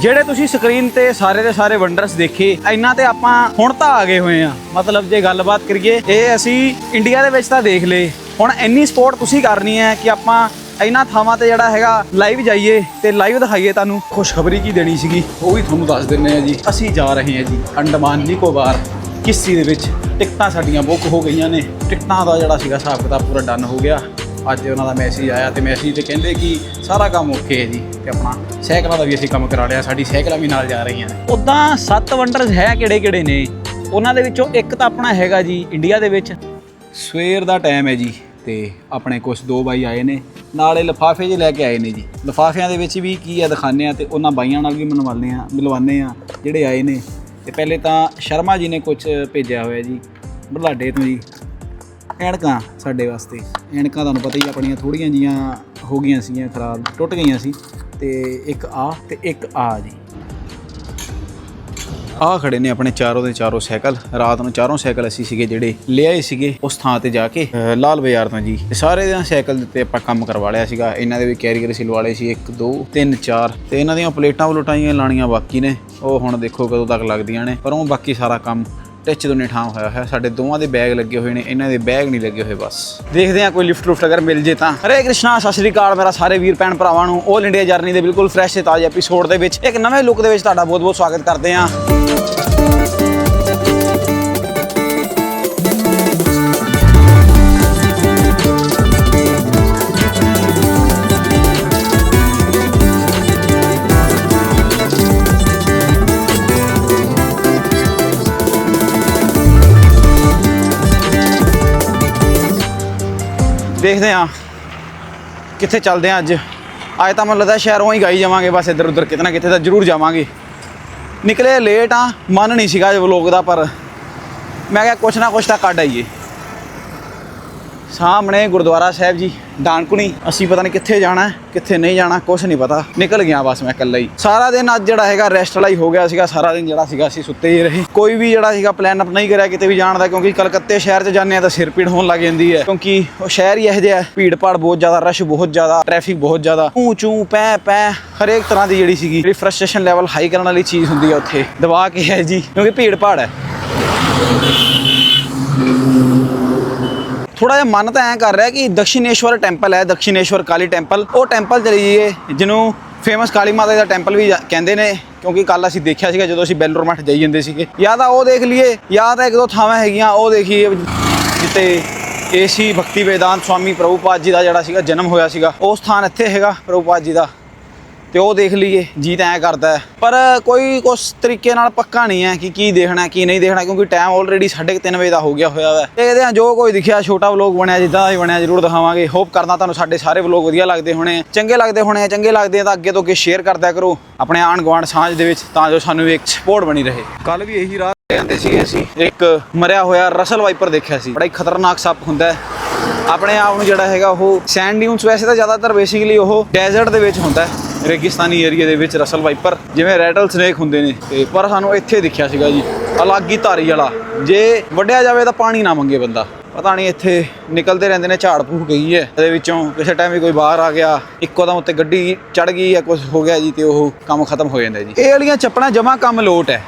ਜਿਹੜੇ ਤੁਸੀਂ ਸਕਰੀਨ ਤੇ ਸਾਰੇ ਦੇ ਸਾਰੇ ਵੰਡਰਸ ਦੇਖੇ ਇੰਨਾ ਤੇ ਆਪਾਂ ਹੁਣ ਤਾਂ ਆ ਗਏ ਹੋਏ ਆ। ਮਤਲਬ ਜੇ ਗੱਲਬਾਤ ਕਰੀਏ ਇਹ ਅਸੀਂ ਇੰਡੀਆ ਦੇ ਵਿੱਚ ਤਾਂ ਦੇਖ ਲਏ। ਹੁਣ ਇੰਨੀ ਸਪੋਰਟ ਤੁਸੀਂ ਕਰਨੀ ਹੈ ਕਿ ਆਪਾਂ ਇਹਨਾਂ ਥਾਵਾਂ ਤੇ ਜਿਹੜਾ ਹੈਗਾ ਲਾਈਵ ਜਾਈਏ ਤੇ ਲਾਈਵ ਦਿਖਾਈਏ ਤੁਹਾਨੂੰ। ਖੁਸ਼ਖਬਰੀ ਕੀ ਦੇਣੀ ਸੀਗੀ? ਉਹ ਵੀ ਤੁਹਾਨੂੰ ਦੱਸ ਦਿੰਨੇ ਆ ਜੀ। ਅਸੀਂ ਜਾ ਰਹੇ ਹਾਂ ਜੀ ਅੰਡਮਾਨ ਨਿਕੋਬਾਰ। ਕਿਸ਼ਤੀ ਦੇ ਵਿੱਚ? ਟਿਕਟਾਂ ਸਾਡੀਆਂ ਬੁੱਕ ਹੋ ਗਈਆਂ ਨੇ। ਟਿਕਟਾਂ ਦਾ ਜਿਹੜਾ ਸੀਗਾ ਹਿਸਾਬ ਕਿਤਾਬ ਪੂਰਾ ਡਨ ਹੋ ਗਿਆ। ਅੱਜ ਉਹਨਾਂ ਦਾ ਮੈਸੇਜ ਆਇਆ ਤੇ ਮੈਸੇਜ ਤੇ ਕਹਿੰਦੇ ਕਿ ਸਾਰਾ ਕੰਮ ਓਕੇ ਹੈ ਜੀ ਤੇ ਆਪਣਾ ਸਾਈਕਲਾਂ ਦਾ ਵੀ ਅਸੀਂ ਕੰਮ ਕਰਾ ਲਿਆ ਸਾਡੀ ਸਾਈਕਲਾਂ ਵੀ ਨਾਲ ਜਾ ਰਹੀਆਂ ਨੇ। ਉਦਾਂ ਸੱਤ ਵੰਡਰਸ ਹੈ ਕਿਹੜੇ ਕਿਹੜੇ ਨੇ? ਉਹਨਾਂ ਦੇ ਵਿੱਚੋਂ ਇੱਕ ਤਾਂ ਆਪਣਾ ਹੈਗਾ ਜੀ ਇੰਡੀਆ ਦੇ ਵਿੱਚ। ਸਵੇਰ ਦਾ ਟਾਈਮ ਹੈ ਜੀ ਤੇ ਆਪਣੇ ਕੁਝ ਦੋ ਬਾਈ ਆਏ ਨੇ ਨਾਲੇ ਲਿਫਾਫੇ ਜਿਹੇ ਲੈ ਕੇ ਆਏ ਨੇ ਜੀ। ਲਿਫਾਫਿਆਂ ਦੇ ਵਿੱਚ ਵੀ ਕੀ ਆ ਦਿਖਾਣੇ ਆ ਤੇ ਉਹਨਾਂ ਬਾਈਆਂ ਨਾਲ ਵੀ ਮਿਲਵਾਉਂਦੇ ਆ ਮਿਲਵਾਉਂਦੇ ਆ ਜਿਹੜੇ ਆਏ ਨੇ। ਤੇ ਪਹਿਲੇ ਤਾਂ ਸ਼ਰਮਾ ਜੀ ਨੇ ਕੁਝ ਭੇਜਿਆ ਹੋਇਆ ਜੀ ਬੁਢਲਾਡੇ ਤੋਂ ਜੀ। ਐਨਕਾਂ ਸਾਡੇ ਵਾਸਤੇ। ਐਨਕਾਂ ਤੁਹਾਨੂੰ ਪਤਾ ਹੀ ਆਪਣੀਆਂ ਥੋੜੀਆਂ ਜੀਆਂ ਹੋ ਗਈਆਂ ਸੀਗੀਆਂ, ਖਰਾਬ ਟੁੱਟ ਗਈਆਂ ਸੀ। ਤੇ ਇੱਕ ਆ ਤੇ ਇੱਕ ਆ ਜੀ। ਆ ਖੜੇ ਨੇ ਆਪਣੇ ਚਾਰੋਂ ਦੇ ਚਾਰੋਂ ਸਾਈਕਲ। ਰਾਤ ਨੂੰ ਚਾਰੋਂ ਸਾਈਕਲ ਅਸੀਂ ਸੀਗੇ ਜਿਹੜੇ ਲਿਆਏ ਸੀਗੇ ਉਸ ਥਾਂ ਤੇ ਜਾ ਕੇ ਲਾਲ ਬਾਜ਼ਾਰ ਤੋਂ ਜੀ। ਸਾਰੇ ਦੇ ਸਾਈਕਲ ਦਿੱਤੇ ਆਪਾਂ ਕੰਮ ਕਰਵਾ ਲਿਆ ਸੀਗਾ। ਇਹਨਾਂ ਦੇ ਵੀ ਕੈਰੀਅਰ ਅਸੀਂ ਲਵਾ ਲਏ ਸੀ। 1 2 3 4 ਤੇ ਇਹਨਾਂ ਦੀਆਂ ਪਲੇਟਾਂ ਪਲੂਟਾਈਆਂ ਲਾਣੀਆਂ ਬਾਕੀ ਨੇ। ਉਹ ਹੁਣ ਦੇਖੋ ਕਦੋਂ ਤੱਕ ਲੱਗਦੀਆਂ ਨੇ। ਪਰ ਉਹ ਬਾਕੀ ਸਾਰਾ ਕੰਮ ਟਿਚ ਦੋਨੇ ਠਾਂ ਹੋਇਆ ਹੋਇਆ, ਸਾਡੇ ਦੋਵਾਂ ਦੇ ਬੈਗ ਲੱਗੇ ਹੋਏ ਨੇ, ਇਹਨਾਂ ਦੇ ਬੈਗ ਨਹੀਂ ਲੱਗੇ ਹੋਏ ਬਸ। ਦੇਖਦੇ ਆ ਕੋਈ ਲਿਫਟ ਲੁਫਟ ਅਗਰ ਮਿਲ ਜੇ ਤਾਂ। ਹਰੇ ਕ੍ਰਿਸ਼ਨਾ, ਸਤਿ ਸ਼੍ਰੀ ਅਕਾਲ ਮੇਰਾ ਸਾਰੇ ਵੀਰ ਭੈਣ ਭਰਾਵਾਂ ਨੂੰ 올 ਇੰਡੀਆ ਜਰਨੀ ਦੇ ਬਿਲਕੁਲ ਫਰੈਸ਼ ਤੇ ਤਾਜ਼ੇ ਐਪੀਸੋਡ ਦੇ ਵਿੱਚ ਇੱਕ ਨਵੇਂ ਲੁੱਕ ਦੇ ਵਿੱਚ ਤੁਹਾਡਾ ਬਹੁਤ ਬਹੁਤ ਸਵਾਗਤ ਕਰਦੇ ਹਾਂ। ਦੇਖਦੇ ਆ ਕਿੱਥੇ ਚੱਲਦੇ ਆ ਅੱਜ। ਅੱਜ ਤਾਂ ਮੈਨੂੰ ਲੱਗਦਾ ਸ਼ਹਿਰੋਂ ਹੀ ਗਾਈ ਜਾਵਾਂਗੇ, ਬਸ ਇੱਧਰ ਉੱਧਰ ਕਿਤੇ ਨਾ ਕਿਤੇ ਤਾਂ ਜ਼ਰੂਰ ਜਾਵਾਂਗੇ। ਨਿਕਲੇ ਲੇਟ ਆ ਮਨ ਨਹੀਂ ਸੀਗਾ ਇਹ ਵਲੋਗ ਦਾ, ਪਰ ਮੈਂ ਕਿਹਾ ਕੁਛ ਨਾ ਕੁਛ ਤਾਂ ਕੱਢ ਆਈਏ। ਸਾਹਮਣੇ ਗੁਰਦੁਆਰਾ ਸਾਹਿਬ ਜੀ ਡਾਨਕੁਣੀ ਅਸੀਂ ਪਤਾ ਨਹੀਂ ਕਿੱਥੇ ਜਾਣਾ, ਕਿੱਥੇ ਨਹੀਂ ਜਾਣਾ, ਕੁਛ ਨਹੀਂ ਪਤਾ। ਨਿਕਲ ਗਿਆ ਬਸ ਮੈਂ ਇਕੱਲਾ ਹੀ। ਸਾਰਾ ਦਿਨ ਅੱਜ ਜਿਹੜਾ ਹੈਗਾ ਰੈਸਟ ਵਾਲਾ ਹੀ ਹੋ ਗਿਆ ਸੀਗਾ। ਸਾਰਾ ਦਿਨ ਜਿਹੜਾ ਸੀਗਾ ਅਸੀਂ ਸੁੱਤੇ ਹੀ ਰਹੇ। ਕੋਈ ਵੀ ਜਿਹੜਾ ਸੀਗਾ ਪਲਾਨ ਅਪ ਨਹੀਂ ਕਰਿਆ ਕਿਤੇ ਵੀ ਜਾਣ ਦਾ, ਕਿਉਂਕਿ ਕਲਕੱਤੇ ਸ਼ਹਿਰ 'ਚ ਜਾਂਦੇ ਆ ਤਾਂ ਸਿਰ ਪੀੜ ਹੋਣ ਲੱਗ ਜਾਂਦੀ ਹੈ। ਕਿਉਂਕਿ ਉਹ ਸ਼ਹਿਰ ਹੀ ਇਹੋ ਜਿਹਾ ਹੈ। ਭੀੜ ਭਾੜ ਬਹੁਤ ਜ਼ਿਆਦਾ, ਰਸ਼ ਬਹੁਤ ਜ਼ਿਆਦਾ ਟ੍ਰੈਫਿਕ ਬਹੁਤ ਜ਼ਿਆਦਾ। ਊ ਚੂੰ, ਪੈ ਪੈ, ਹਰੇਕ ਤਰ੍ਹਾਂ ਦੀ ਜਿਹੜੀ ਸੀਗੀ ਜਿਹੜੀ ਫਰਸਟ੍ਰੇਸ਼ਨ ਲੈਵਲ ਹਾਈ ਕਰਨ ਵਾਲੀ ਚੀਜ਼ ਹੁੰਦੀ ਹੈ ਉੱਥੇ। ਦਬਾ ਕੇ ਹੈ ਜੀ, ਕਿਉਂਕਿ ਭੀੜ ਭਾੜ ਹੈ। ਥੋੜਾ ਜਿਹਾ ਮਨ ਤਾਂ ਐ ਕਰ ਰਿਹਾ ਕਿ ਦਕਸ਼ਿਨੇਸ਼ਵਰ ਟੈਂਪਲ ਹੈ, ਦਕਸ਼ਿਨੇਸ਼ਵਰ ਕਾਲੀ ਟੈਂਪਲ। ਉਹ ਟੈਂਪਲ ਚਲੀ ਜਾਈਏ, ਜਿਹਨੂੰ ਫੇਮਸ ਕਾਲੀ ਮਾਤਾ ਦਾ ਟੈਂਪਲ ਵੀ ਕਹਿੰਦੇ ਨੇ, ਕਿਉਂਕਿ ਕੱਲ ਅਸੀਂ ਦੇਖਿਆ ਸੀਗਾ ਜਦੋਂ ਅਸੀਂ ਬੈਲੂਰ ਮੱਠ ਜਾਈ ਜਾਂਦੇ ਸੀਗੇ। ਜਾਂ ਤਾਂ ਉਹ ਦੇਖ ਲਈਏ, ਜਾਂ ਤਾਂ ਇੱਕ ਦੋ ਥਾਵਾਂ ਹੈਗੀਆਂ, ਉਹ ਦੇਖੀਏ। ਜਿੱਤੇ ਏਸੀ ਭਗਤੀ ਵੇਦਾਂਤ ਸਵਾਮੀ ਪ੍ਰਭੂਪਾਦ ਜੀ ਦਾ ਜਿਹੜਾ ਸੀਗਾ ਜਨਮ ਹੋਇਆ ਸੀਗਾ, ਉਹ ਸਥਾਨ ਇੱਥੇ ਹੈਗਾ ਪ੍ਰਭੂਪਾਦ ਜੀ ਦਾ। ਤੇ ਉਹ ਦੇਖ ਲਈਏ ਜੀ ਤਾਂ ਐ ਕਰਦਾ। ਪਰ ਕੋਈ ਕੁਛ ਤਰੀਕੇ ਨਾਲ ਪੱਕਾ ਨਹੀਂ ਹੈ ਕਿ ਕੀ ਦੇਖਣਾ ਕੀ ਨਹੀਂ ਦੇਖਣਾ ਕਿਉਂਕਿ ਟਾਈਮ ਆਲਰੇਡੀ 3:30 ਵਜੇ ਦਾ ਹੋ ਗਿਆ ਹੋਇਆ ਹੈ ਦੇਖਦੇ ਹਾਂ ਜੋ ਕੋਈ ਦਿਖਿਆ ਛੋਟਾ ਵਲੋਗ ਬਣਿਆ ਜਿੱਦਾਂ ਵੀ ਬਣਿਆ ਜ਼ਰੂਰ ਦਿਖਾਵਾਂਗੇ। ਹੋਪ ਕਰਦਾ ਤੁਹਾਨੂੰ ਸਾਡੇ ਸਾਰੇ ਵਲੋਗ ਵਧੀਆ ਲੱਗਦੇ ਹੋਣੇ। ਚੰਗੇ ਲੱਗਦੇ ਹੋਣੇ ਚੰਗੇ ਲੱਗਦੇ ਆ ਤਾਂ ਅੱਗੇ ਤੋਂ ਅੱਗੇ ਸ਼ੇਅਰ ਕਰਦਿਆ ਕਰੋ। ਆਪਣੇ ਆਣ ਗੁਆਂਢ ਸਾਂਝ ਦੇ ਵਿੱਚ ਤਾਂ ਜੋ ਸਾਨੂੰ ਵੀ ਇੱਕ ਸਪੋਰਟ ਬਣੀ ਰਹੇ। ਕੱਲ ਵੀ ਇਹੀ ਰਾਹ ਜਾਂਦੇ ਸੀ ਅਸੀਂ ਇੱਕ ਮਰਿਆ ਹੋਇਆ ਰਸਲ ਵਾਈਪਰ ਦੇਖਿਆ ਸੀ। ਬੜਾ ਹੀ ਖਤਰਨਾਕ ਸੱਪ ਹੁੰਦਾ ਹੈ। ਆਪਣੇ ਆਪ ਨੂੰ ਜਿਹੜਾ ਹੈਗਾ ਉਹ ਸੈਂਡ ਡਿਊਨਸ ਵੈਸੇ ਤਾਂ ਜ਼ਿਆਦਾਤਰ ਬੇਸਿਕਲੀ ਉਹ ਡੈਜ਼ਰਟ ਦੇ ਵਿੱਚ ਹੁੰਦਾ ਹੈ। ਰੇਗਿਸਤਾਨੀ ਏਰੀਆ ਦੇ ਵਿੱਚ ਰਸਲ ਵਾਈਪਰ, ਜਿਵੇਂ ਰੈਟਲ ਸਨੇਕ ਹੁੰਦੇ ਨੇ, ਤੇ ਪਰ ਸਾਨੂੰ ਇੱਥੇ ਦਿਖਿਆ ਸੀਗਾ ਜੀ, ਅਲੱਗ ਹੀ ਧਾਰੀ ਵਾਲਾ। ਜੇ ਵੱਢਿਆ ਜਾਵੇ ਤਾਂ ਪਾਣੀ ਨਾ ਮੰਗੇ ਬੰਦਾ। ਪਤਾ ਨਹੀਂ ਇੱਥੇ ਨਿਕਲਦੇ ਰਹਿੰਦੇ ਨੇ, ਝਾੜ ਫੂਕ ਗਈ ਹੈ। ਇਹਦੇ ਵਿੱਚੋਂ ਕਿਸੇ ਟਾਈਮ ਵੀ ਕੋਈ ਬਾਹਰ ਆ ਗਿਆ, ਇੱਕੋ ਦਮ ਉੱਤੇ ਗੱਡੀ ਚੜ ਗਈ ਜਾਂ ਕੁਝ ਹੋ ਗਿਆ ਜੀ, ਤੇ ਉਹ ਕੰਮ ਖਤਮ ਹੋ ਜਾਂਦਾ ਜੀ। ਇਹ ਵਾਲੀਆਂ ਚੱਪੜਾਂ ਜਮਾ ਕੰਮ ਲੋਟ ਹੈ।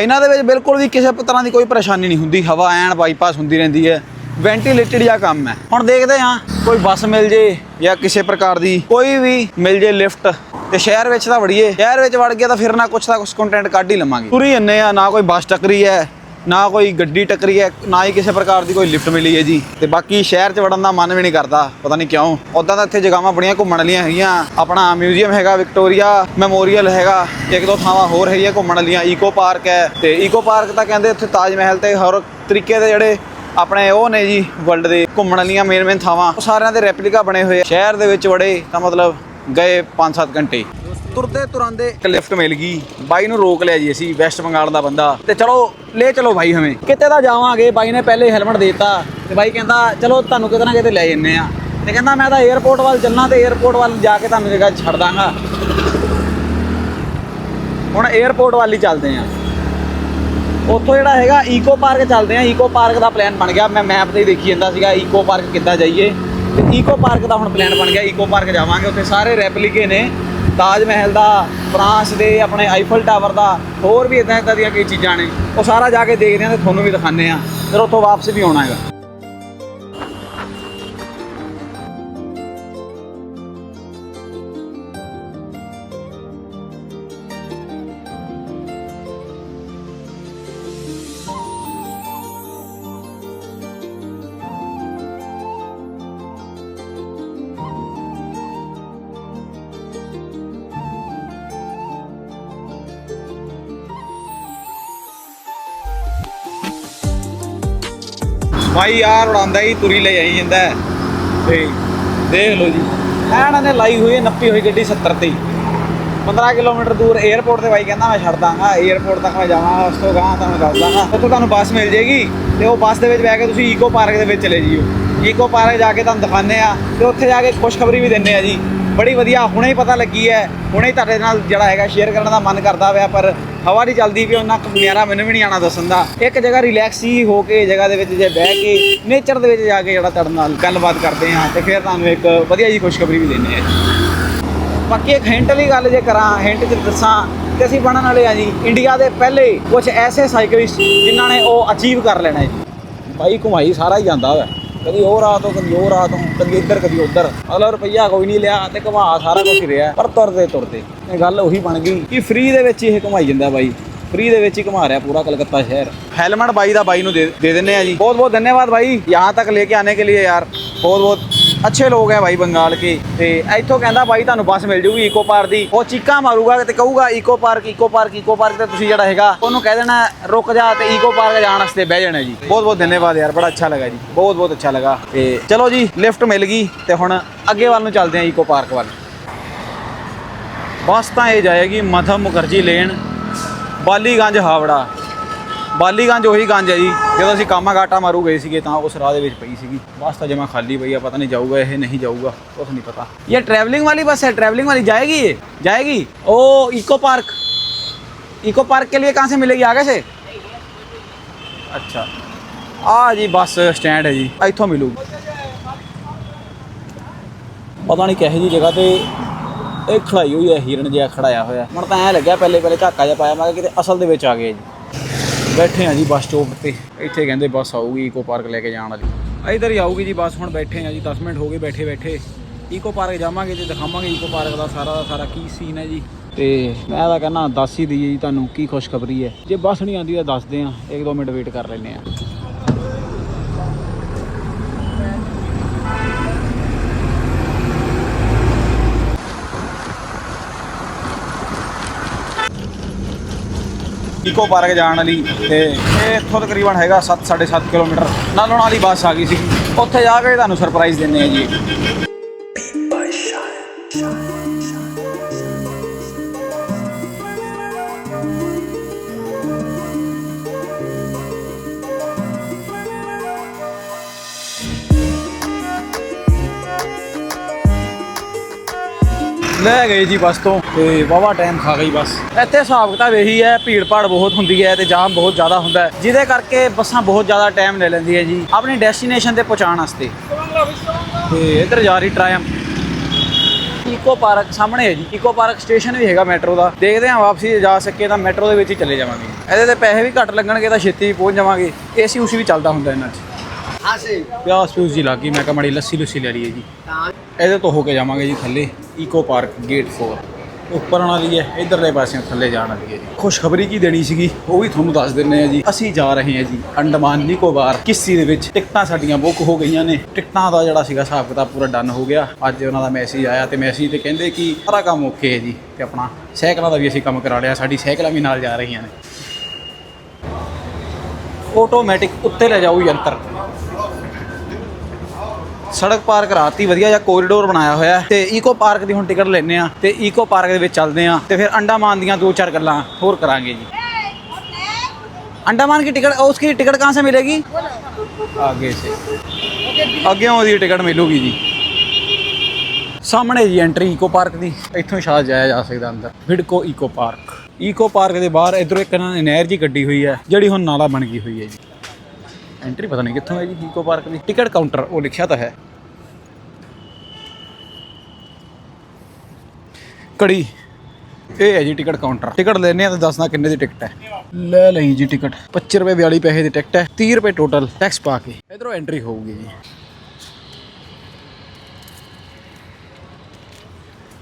ਇਹਨਾਂ ਦੇ ਵਿੱਚ ਬਿਲਕੁਲ ਵੀ ਕਿਸੇ ਤਰ੍ਹਾਂ ਦੀ ਕੋਈ ਪਰੇਸ਼ਾਨੀ ਨਹੀਂ ਹੁੰਦੀ। ਹਵਾ ਐਨ ਬਾਈਪਾਸ ਹੁੰਦੀ ਰਹਿੰਦੀ ਹੈ। ਵੈਂਟੀਲੇਟਡ ਜਿਹਾ ਕੰਮ ਹੈ। ਹੁਣ ਦੇਖਦੇ ਹਾਂ, ਕੋਈ ਬੱਸ ਮਿਲ ਜੇ ਜਾਂ ਕਿਸੇ ਪ੍ਰਕਾਰ ਦੀ ਕੋਈ ਵੀ ਮਿਲ ਜੇ ਲਿਫਟ। ਤੇ ਸ਼ਹਿਰ ਵਿੱਚ ਤਾਂ ਵੜੀਏ, ਸ਼ਹਿਰ ਵਿੱਚ ਵੜ ਗਿਆ ਤਾਂ ਫਿਰ ਨਾ ਕੁਛ ਤਾਂ ਕੁਛ ਕੰਟੈਂਟ ਕੱਢ ਹੀ ਲਵਾਂਗੇ। ਪੂਰੀ ਇੰਨੇ ਆ ਨਾ ਕੋਈ ਬੱਸ ਟੱਕਰੀ ਹੈ, ਨਾ ਕੋਈ ਗੱਡੀ ਟੱਕਰੀ ਹੈ, ਨਾ ਹੀ ਕਿਸੇ ਪ੍ਰਕਾਰ ਦੀ ਕੋਈ ਲਿਫਟ ਮਿਲੀ ਹੈ ਜੀ। ਤੇ ਬਾਕੀ ਸ਼ਹਿਰ 'ਚ ਵੜਨ ਦਾ ਮਨ ਵੀ ਨਹੀਂ ਕਰਦਾ, ਪਤਾ ਨਹੀਂ ਕਿਉਂ। ਉਦਾਂ ਤਾਂ ਇੱਥੇ ਜਗ੍ਹਾਵਾਂ ਬੜੀਆਂ ਘੁੰਮਣ ਵਾਲੀਆਂ ਹੈਗੀਆਂ। ਆਪਣਾ ਮਿਊਜ਼ੀਅਮ ਹੈਗਾ ਵਿਕਟੋਰੀਆ ਮੈਮੋਰੀਅਲ ਹੈਗਾ। ਇੱਕ ਦੋ ਥਾਵਾਂ ਹੋਰ ਹੈਗੀਆਂ ਘੁੰਮਣ ਵਾਲੀਆਂ ਈਕੋ ਪਾਰਕ ਹੈ। ਤੇ ਈਕੋ ਪਾਰਕ ਤਾਂ ਕਹਿੰਦੇ ਇੱਥੇ ਤਾਜ ਮਹਿਲ ਤੇ ਹਰ ਤਰੀਕੇ ਦੇ ਜਿਹੜੇ ਆਪਣੇ ਉਹ ਨੇ ਜੀ ਵਰਲਡ ਦੇ ਘੁੰਮਣ ਵਾਲੀਆਂ ਮੇਨ ਮੇਨ ਥਾਵਾਂ। ਉਹ ਸਾਰਿਆਂ ਦੇ ਰੈਪਲੀਕਾ ਬਣੇ ਹੋਏ ਆ। ਸ਼ਹਿਰ ਦੇ ਵਿੱਚ ਵੜੇ, ਤਾਂ ਮਤਲਬ ਗਏ 5-7 ਘੰਟੇ। ਤੁਰਦੇ ਤੁਰਾਂਦੇ ਇੱਕ ਲਿਫਟ ਮਿਲ ਗਈ। ਬਾਈ ਨੂੰ ਰੋਕ ਲਿਆ ਜੀ ਅਸੀਂ ਵੈਸਟ ਬੰਗਾਲ ਦਾ ਬੰਦਾ। ਤੇ ਚਲੋ, ਲੈ ਚਲੋ ਬਾਈ ਹਵੇਂ ਕਿਤੇ ਤਾਂ ਜਾਵਾਂਗੇ, ਬਾਈ ਨੇ ਪਹਿਲੇ ਹੈਲਮਟ ਦਿੱਤਾ। ਤੇ ਬਾਈ ਕਹਿੰਦਾ, ਚਲੋ, ਤੁਹਾਨੂੰ ਕਿਤੇ ਨਾ ਕਿਤੇ ਲੈ ਜੰਨੇ ਆ। ਤੇ ਕਹਿੰਦਾ, ਮੈਂ ਤਾਂ 에어ਪੋਰਟ ਵੱਲ ਚੱਲਣਾ ਤੇ 에어ਪੋਰਟ ਵੱਲ ਜਾ ਕੇ ਤੁਹਾਨੂੰ ਜਗ੍ਹਾ ਛੱਡ ਦਾਂਗਾ। ਹੁਣ 에어ਪੋਰਟ ਵੱਲ ਹੀ ਚੱਲਦੇ ਆਂ। ਉੱਥੋਂ ਜਿਹੜਾ ਹੈਗਾ ਈਕੋ ਪਾਰਕ ਚੱਲਦੇ ਆ ਈਕੋ ਪਾਰਕ ਦਾ ਪਲਾਨ ਬਣ ਗਿਆ। ਮੈਂ ਮੈਪ ਤੇ ਹੀ ਦੇਖੀ ਜਾਂਦਾ ਸੀਗਾ ਈਕੋ ਪਾਰਕ ਕਿੱਦਾਂ ਜਾਈਏ। ਤੇ ਈਕੋ ਪਾਰਕ ਦਾ ਹੁਣ ਪਲਾਨ ਬਣ ਗਿਆ ਈਕੋ ਪਾਰਕ ਜਾਵਾਂਗੇ। ਉੱਥੇ ਸਾਰੇ ਰੈਪਲੀਕੇ ਨੇ ਤਾਜ ਮਹਿਲ ਦਾ, ਫਰਾਂਸ ਦੇ, ਆਪਣੇ ਆਈਫਲ ਟਾਵਰ ਦਾ, ਹੋਰ ਵੀ ਇਦਾਂ ਇਦਾਂ ਦੀਆਂ ਕਈ ਚੀਜ਼ਾਂ ਨੇ। ਉਹ ਸਾਰਾ ਜਾ ਕੇ ਦੇਖਦੇ ਆ ਤੇ ਤੁਹਾਨੂੰ ਵੀ ਦਿਖਾਉਂਦੇ ਆ। ਫਿਰ ਉੱਥੋਂ ਵਾਪਸ ਵੀ ਆਉਣਾ ਹੈਗਾ। ਲਾਈ ਆ ਰੜਾਉਂਦਾ ਹੀ ਤੁਰੀ ਲੈ ਜਾਈ ਜਾਂਦਾ। ਹੈ। ਤੇ ਦੇਖ ਲਓ ਜੀ, ਐਨ ਨੇ ਲਾਈ ਹੋਈ ਹੈ, ਨੱਪੀ ਹੋਈ ਗੱਡੀ 70 ਤੇ 15 ਕਿਲੋਮੀਟਰ ਦੂਰ 에ਅਰਪੋਰਟ ਤੇ ਬਾਈ ਕਹਿੰਦਾ, ਮੈਂ ਛੱਡਦਾ ਦਾਂਗਾ 에ਅਰਪੋਰਟ ਤੱਕ ਮੈਂ ਜਾਵਾਂ ਉਸ ਤੋਂ ਗਾਂ ਤੁਹਾਨੂੰ ਦੱਸ ਦਾਂਗਾ ਉੱਥੋਂ ਤੁਹਾਨੂੰ ਬੱਸ ਮਿਲ ਜੇਗੀ ਤੇ ਉਹ ਬੱਸ ਦੇ ਵਿੱਚ ਬਹਿ ਕੇ ਤੁਸੀਂ ਈਕੋ ਪਾਰਕ ਦੇ ਵਿੱਚ ਚਲੇ ਜਿਓ। ਈਕੋ ਪਾਰਕ ਜਾ ਕੇ ਤੁਹਾਨੂੰ ਦਿਖਾਉਂਦੇ ਆ ਤੇ ਉੱਥੇ ਜਾ ਕੇ ਖੁਸ਼ਖਬਰੀ ਵੀ ਦਿੰਦੇ ਆ ਜੀ। ਬੜੀ ਵਧੀਆ, ਹੁਣੇ ਹੀ ਪਤਾ ਲੱਗੀ ਹੈ। ਹੁਣੇ ਹੀ ਤੁਹਾਡੇ ਨਾਲ ਜਿਹੜਾ ਹੈਗਾ ਸ਼ੇਅਰ ਕਰਨ ਦਾ ਮਨ ਕਰਦਾ ਹੋਇਆ ਪਰ ਹਵਾ ਨਹੀਂ ਚੱਲਦੀ ਵੀ ਉਹਨਾਂ ਕਮਿਆਰਾ ਮੈਨੂੰ ਵੀ ਨਹੀਂ ਆਣਾ ਦੱਸਣ ਦਾ। ਇੱਕ ਜਗ੍ਹਾ ਰਿਲੈਕਸ ਹੀ ਹੋ ਕੇ ਜਗ੍ਹਾ ਦੇ ਵਿੱਚ ਜੇ ਬਹਿ ਕੇ ਨੇਚਰ ਦੇ ਵਿੱਚ ਜਾ ਕੇ ਜਿਹੜਾ ਤੁਹਾਡੇ ਨਾਲ ਗੱਲਬਾਤ ਕਰਦੇ ਆ ਤੇ ਫਿਰ ਤੁਹਾਨੂੰ ਇੱਕ ਵਧੀਆ ਜੀ ਖੁਸ਼ਖਬਰੀ ਵੀ ਦਿੰਦੇ ਆ ਬਾਕੀ ਇੱਕ ਹਿੰਟ ਵਾਲੀ ਗੱਲ ਜੇ ਕਰਾਂ ਹਿੰਟ ਚ ਦੱਸਾਂ ਤੇ ਅਸੀਂ ਬਣਨ ਵਾਲੇ ਆ ਜੀ ਇੰਡੀਆ ਦੇ ਪਹਿਲੇ ਕੁਝ ਐਸੇ ਸਾਈਕਲਿਸਟ ਜਿਨ੍ਹਾਂ ਨੇ ਉਹ ਅਚੀਵ ਕਰ ਲੈਣਾ ਹੈ। ਬਾਈ ਘੁਮਾਈ ਸਾਰਾ ਹੀ ਜਾਂਦਾ ਹੋਇਆ ਕਦੀ ਉਹ ਰਾਹ ਤੋਂ ਕਦੀ ਉਹ ਰਾਹ ਤੋਂ ਕਦੀ ਇੱਧਰ, ਕਦੀ ਉੱਧਰ। ਅਗਲਾ ਰੁਪਈਆ ਕੋਈ ਨਹੀਂ ਲਿਆ ਤੇ ਘਮਾ, ਸਾਰਾ ਕੁਝ ਰਿਹਾ। ਪਰ ਤੁਰਦੇ ਤੁਰਦੇ ਇਹ ਗੱਲ ਉਹੀ ਬਣ ਗਈ ਕਿ ਫ੍ਰੀ ਦੇ ਵਿੱਚ ਇਹ ਘਮਾਈ ਜਾਂਦਾ ਬਾਈ। ਫ੍ਰੀ ਦੇ ਵਿੱਚ ਹੀ ਘੁਮਾ ਰਿਹਾ ਪੂਰਾ ਕਲਕੱਤਾ ਸ਼ਹਿਰ। ਹੈਲਮਟ ਬਾਈ ਦਾ ਬਾਈ ਨੂੰ ਦੇ ਦਿੰਨੇ ਆ ਜੀ। ਬਹੁਤ ਬਹੁਤ ਧੰਨਵਾਦ ਬਾਈ। ਯਹਾਂ ਤੱਕ ਲੈ ਕੇ ਆਨੇ ਕੇ ਲਈ ਯਾਰ। ਬਹੁਤ ਬਹੁਤ ਅੱਛੇ ਲੋਕ ਹੈ ਬਾਈ ਬੰਗਾਲ ਕੇ ਤੇ ਇੱਥੋਂ ਕਹਿੰਦਾ ਬਾਈ ਤੁਹਾਨੂੰ ਬੱਸ ਮਿਲ ਜੂਗੀ ਈਕੋ ਪਾਰਕ ਦੀ। ਉਹ ਚੀਕਾਂ ਮਾਰੂਗਾ ਤੇ ਕਹੂਗਾ eco park eco park eco park ਤੇ ਤੁਸੀਂ ਜਿਹੜਾ ਹੈਗਾ, ਉਹਨੂੰ ਕਹਿ ਦੇਣਾ ਰੁਕ ਜਾ ਤੇ ਈਕੋ ਪਾਰਕ ਜਾਣ ਵਾਸਤੇ ਬਹਿ ਜਾਣਾ ਜੀ। ਬਹੁਤ ਬਹੁਤ ਧੰਨਵਾਦ ਯਾਰ, ਬੜਾ ਅੱਛਾ ਲੱਗਾ ਜੀ। ਬਹੁਤ ਬਹੁਤ ਅੱਛਾ ਲੱਗਾ। ਤੇ ਚਲੋ ਜੀ ਲਿਫਟ ਮਿਲ ਗਈ ਤੇ ਹੁਣ ਅੱਗੇ ਵੱਲ ਨੂੰ ਚੱਲਦੇ ਹਾਂ ਈਕੋ ਪਾਰਕ ਵੱਲ। ਬੱਸ ਤਾਂ ਇਹ ਜਾਏਗੀ ਮਥਮ ਮੁਖਰਜੀ ਲੇਨ ਬਾਲੀਗੰਜ ਹਾਵੜਾ। ਬਾਲੀਗੰਜ ਉਹੀ ਗੰਜ ਹੈ ਜੀ ਜਦੋਂ ਅਸੀਂ ਕਾਮਾ ਘਾਟਾ ਮਾਰੂ ਗਏ ਸੀਗੇ ਤਾਂ ਉਸ ਰਾਹ ਦੇ ਵਿੱਚ ਪਈ ਸੀਗੀ ਬੱਸ ਤਾਂ ਜਮਾ ਖਾਲੀ ਪਈ ਆ ਪਤਾ ਨਹੀਂ ਜਾਊਗਾ ਇਹ ਨਹੀਂ ਜਾਊਗਾ ਕੁਛ ਨਹੀਂ ਪਤਾ ਇਹ ट्रैवलिंग वाली बस है ट्रैवलिंग वाली जाएगी ये जाएगी ओ इको पार्क इको पार्क के लिए कहाँ से मिलेगी आगे से अच्छा ਆ ਜੀ ਬੱਸ ਸਟੈਂਡ ਹੈ ਜੀ ਇੱਥੋਂ ਮਿਲੂ ਪਤਾ ਨਹੀਂ ਕਿਹੋ ਜੀ ਜਗ੍ਹਾ ਤੇ ਇਹ ਖੜਾਈ ਹੋਈ ਹੈ ਹਿਰਨ ਜਿਹਾ ਖੜਾਇਆ ਹੋਇਆ ਹੁਣ ਤਾਂ ਐ ਲੱਗਿਆ ਪਹਿਲੇ ਪਹਿਲੇ ਝਾਕਾ ਜਿਹਾ ਪਾਇਆ ਮੈਂ ਕਿਹਾ ਕਿਤੇ ਅਸਲ ਦੇ ਵਿੱਚ ਆ ਗਏ ਜੀ ਬੈਠੇ ਆ ਜੀ ਬੱਸ ਸਟੋਪ ਤੇ। ਇੱਥੇ ਕਹਿੰਦੇ ਬੱਸ ਆਊਗੀ ਈਕੋ ਪਾਰਕ ਲੈ ਕੇ ਜਾਣ ਵਾਲੀ। ਇਧਰ ਹੀ ਆਊਗੀ ਜੀ ਬੱਸ, ਹੁਣ ਬੈਠੇ ਆ ਜੀ 10 ਮਿੰਟ ਹੋ ਗਏ ਬੈਠੇ ਬੈਠੇ। ਈਕੋ ਪਾਰਕ ਜਾਵਾਂਗੇ ਤੇ ਦਿਖਾਵਾਂਗੇ ਈਕੋ ਪਾਰਕ ਦਾ ਸਾਰਾ ਦਾ ਸਾਰਾ ਕੀ ਸੀਨ ਹੈ ਜੀ। ਤੇ ਮੈਂ ਤਾਂ ਕਹਿੰਦਾ, ਦੱਸ ਹੀ ਦਈਏ ਜੀ ਤੁਹਾਨੂੰ ਕੀ ਖੁਸ਼ਖਬਰੀ ਹੈ। ਜੇ ਬੱਸ ਨਹੀਂ ਆਉਂਦੀ ਤਾਂ ਦੱਸਦੇ ਆ, ਇੱਕ ਦੋ ਮਿੰਟ ਵੇਟ ਕਰ ਲੈਂਦੇ ਆ। ਇਕੋ ਪਾਰਕ ਜਾਣ ਵਾਲੀ ਤੇ ਇਹ ਇੱਥੋਂ ਤਕਰੀਬਨ ਹੈਗਾ 7 7.5 ਕਿਲੋਮੀਟਰ। ਨਾਲੋਂ ਨਾਲ ਹੀ ਬੱਸ ਆ ਗਈ ਸੀ ਉੱਥੇ ਜਾ ਕੇ ਤੁਹਾਨੂੰ ਸਰਪ੍ਰਾਈਜ਼ ਦਿੰਦੇ ਆ ਜੀ। ਲੈ ਗਏ ਜੀ ਬੱਸ ਤੋਂ ਤੇ ਵਾਵਾ ਟਾਈਮ ਖਾ ਗਈ ਬੱਸ। ਇੱਥੇ ਹਿਸਾਬ ਕਿਤਾਬ ਇਹੀ ਹੈ, ਭੀੜ ਭਾੜ ਬਹੁਤ ਹੁੰਦੀ ਹੈ ਤੇ ਜਾਮ ਬਹੁਤ ਜ਼ਿਆਦਾ ਹੁੰਦਾ ਹੈ। ਜਿਹਦੇ ਕਰਕੇ ਬੱਸਾਂ ਬਹੁਤ ਜ਼ਿਆਦਾ ਟਾਈਮ ਲੈ ਲੈਂਦੀ ਹੈ ਜੀ। ਆਪਣੀ ਡੈਸਟੀਨੇਸ਼ਨ ਤੇ ਪਹੁੰਚਾਉਣ ਵਾਸਤੇ। ਤੇ ਇੱਧਰ ਜਾ ਰਹੀ ਟ੍ਰਾਇਮ ਇਕੋ ਪਾਰਕ ਸਾਹਮਣੇ ਹੈ ਜੀ। ਇਕੋ ਪਾਰਕ ਸਟੇਸ਼ਨ ਵੀ ਹੈਗਾ ਮੈਟਰੋ ਦਾ। ਦੇਖਦੇ ਹਾਂ ਵਾਪਸੀ ਜਾ ਸਕੇ ਤਾਂ ਮੈਟਰੋ ਦੇ ਵਿੱਚ ਹੀ ਚਲੇ ਜਾਵਾਂਗੇ। ਇਹਦੇ ਤੇ ਪੈਸੇ ਵੀ ਘੱਟ ਲੱਗਣਗੇ ਤਾਂ ਛੇਤੀ ਪਹੁੰਚ ਜਾਵਾਂਗੇ। ਏਸੀ ਉਸੀ ਵੀ ਚੱਲਦਾ ਹੁੰਦਾ ਇਹਨਾਂ 'ਚ। ਪਿਆਸ ਪਿਊਸ ਜੀ ਲੱਗੀ ਮੈਂ ਕਿਹਾ ਮੜੀ ਲੱਸੀ ਲੁੱਸੀ ਲੈ ਲਈਏ ਜੀ। ਇਹਦੇ ਤੋਂ ਹੋ ਕੇ ਜਾਵਾਂਗੇ ਜੀ ਥੱਲੇ ਈਕੋ ਪਾਰਕ ਗੇਟ 4 ਉੱਪਰ ਆਉਣ ਵਾਲੀ ਹੈ ਇਧਰਲੇ ਪਾਸਿਓਂ ਥੱਲੇ ਜਾਣ ਵਾਲੀ ਹੈ ਜੀ। ਖੁਸ਼ਖਬਰੀ ਕੀ ਦੇਣੀ ਸੀਗੀ ਉਹ ਵੀ ਤੁਹਾਨੂੰ ਦੱਸ ਦਿੰਨੇ ਆ ਜੀ। ਅਸੀਂ ਜਾ ਰਹੇ ਹਾਂ ਜੀ ਅੰਡਮਾਨ ਨਿਕੋਬਾਰ। ਕਿਸੀ ਦੇ ਵਿੱਚ ਟਿਕਟਾਂ ਸਾਡੀਆਂ ਬੁੱਕ ਹੋ ਗਈਆਂ ਨੇ। ਟਿਕਟਾਂ ਦਾ ਜਿਹੜਾ ਸੀਗਾ ਹਿਸਾਬ ਕਿਤਾਬ ਪੂਰਾ ਡਨ ਹੋ ਗਿਆ। ਅੱਜ ਉਹਨਾਂ ਦਾ ਮੈਸੇਜ ਆਇਆ ਤੇ ਮੈਸੇਜ ਤੇ ਕਹਿੰਦੇ ਕਿ ਸਾਰਾ ਕੰਮ ਓਕੇ ਹੈ ਜੀ ਤੇ ਆਪਣਾ ਸਾਈਕਲਾਂ ਦਾ ਵੀ ਅਸੀਂ ਕੰਮ ਕਰਾ ਲਿਆ ਸਾਡੀ ਸਾਈਕਲਾਂ ਵੀ ਨਾਲ ਜਾ ਰਹੀਆਂ ਨੇ। ਆਟੋਮੈਟਿਕ ਉੱਤੇ ਲੈ ਜਾਊ ਯੰਤਰ ਸੜਕ ਪਾਰ ਕਰਾਤੀ ਵਧੀਆ ਜਿਹਾ ਕੋਰੀਡੋਰ ਬਣਾਇਆ ਹੋਇਆ ਹੈ ਤੇ ਈਕੋ ਪਾਰਕ ਦੀ ਹੁਣ ਟਿਕਟ ਲੈਣੇ ਆ ਤੇ ਈਕੋ ਪਾਰਕ ਦੇ ਵਿੱਚ ਚੱਲਦੇ ਆ ਤੇ ਫਿਰ ਅੰਡਾਮਾਨ ਦੀਆਂ ਦੋ ਚਾਰ ਗੱਲਾਂ ਹੋਰ ਕਰਾਂਗੇ ਜੀ अंडमान की टिकट उसकी टिकट कहाँ से मिलेगी आगे से ਅੱਗੇ ਉਹਦੀ ਟਿਕਟ ਮਿਲੂਗੀ ਜੀ ਸਾਹਮਣੇ ਜੀ ਐਂਟਰੀ ਈਕੋ ਪਾਰਕ ਦੀ ਇੱਥੋਂ ਸ਼ਾਇਦ ਜਾਇਆ ਜਾ ਸਕਦਾ ਅੰਦਰ ਵਿਡਕੋ ਈਕੋ ਪਾਰਕ ਈਕੋ ਪਾਰਕ ਦੇ ਬਾਹਰ ਇਧਰੋਂ ਇੱਕ ਇਹਨਾਂ ਨੇ ਨਹਿਰ ਜੀ ਗੱਡੀ ਹੋਈ ਹੈ ਜਿਹੜੀ ਹੁਣ ਨਾਲਾ ਬਣ ਗਈ ਹੋਈ ਹੈ ਜੀ ਐਂਟਰੀ ਪਤਾ ਨਹੀਂ ਕਿੱਥੋਂ ਹੈ ਜੀ ਈਕੋ ਪਾਰਕ ਦੀ। ਟਿਕਟ ਕਾਊਂਟਰ ਉਹ ਲਿਖਿਆ ਤਾਂ ਹੈ। ਕੜੀ ਇਹ ਹੈ ਜੀ ਟਿਕਟ ਕਾਊਂਟਰ ਟਿਕਟ ਲੈਣੇ ਆ ਤਾਂ ਦੱਸਣਾ ਕਿੰਨੇ ਦੀ ਟਿਕਟ ਹੈ। ਲੈ ਲਈ ਜੀ ਟਿਕਟ 25 ਰੁਪਏ 42 ਪੈਸੇ ਦੀ ਟਿਕਟ ਹੈ। 30 ਰੁਪਏ ਟੋਟਲ ਟੈਕਸ ਪਾ ਕੇ। ਇਧਰੋਂ ਐਂਟਰੀ ਹੋਊਗੀ ਜੀ।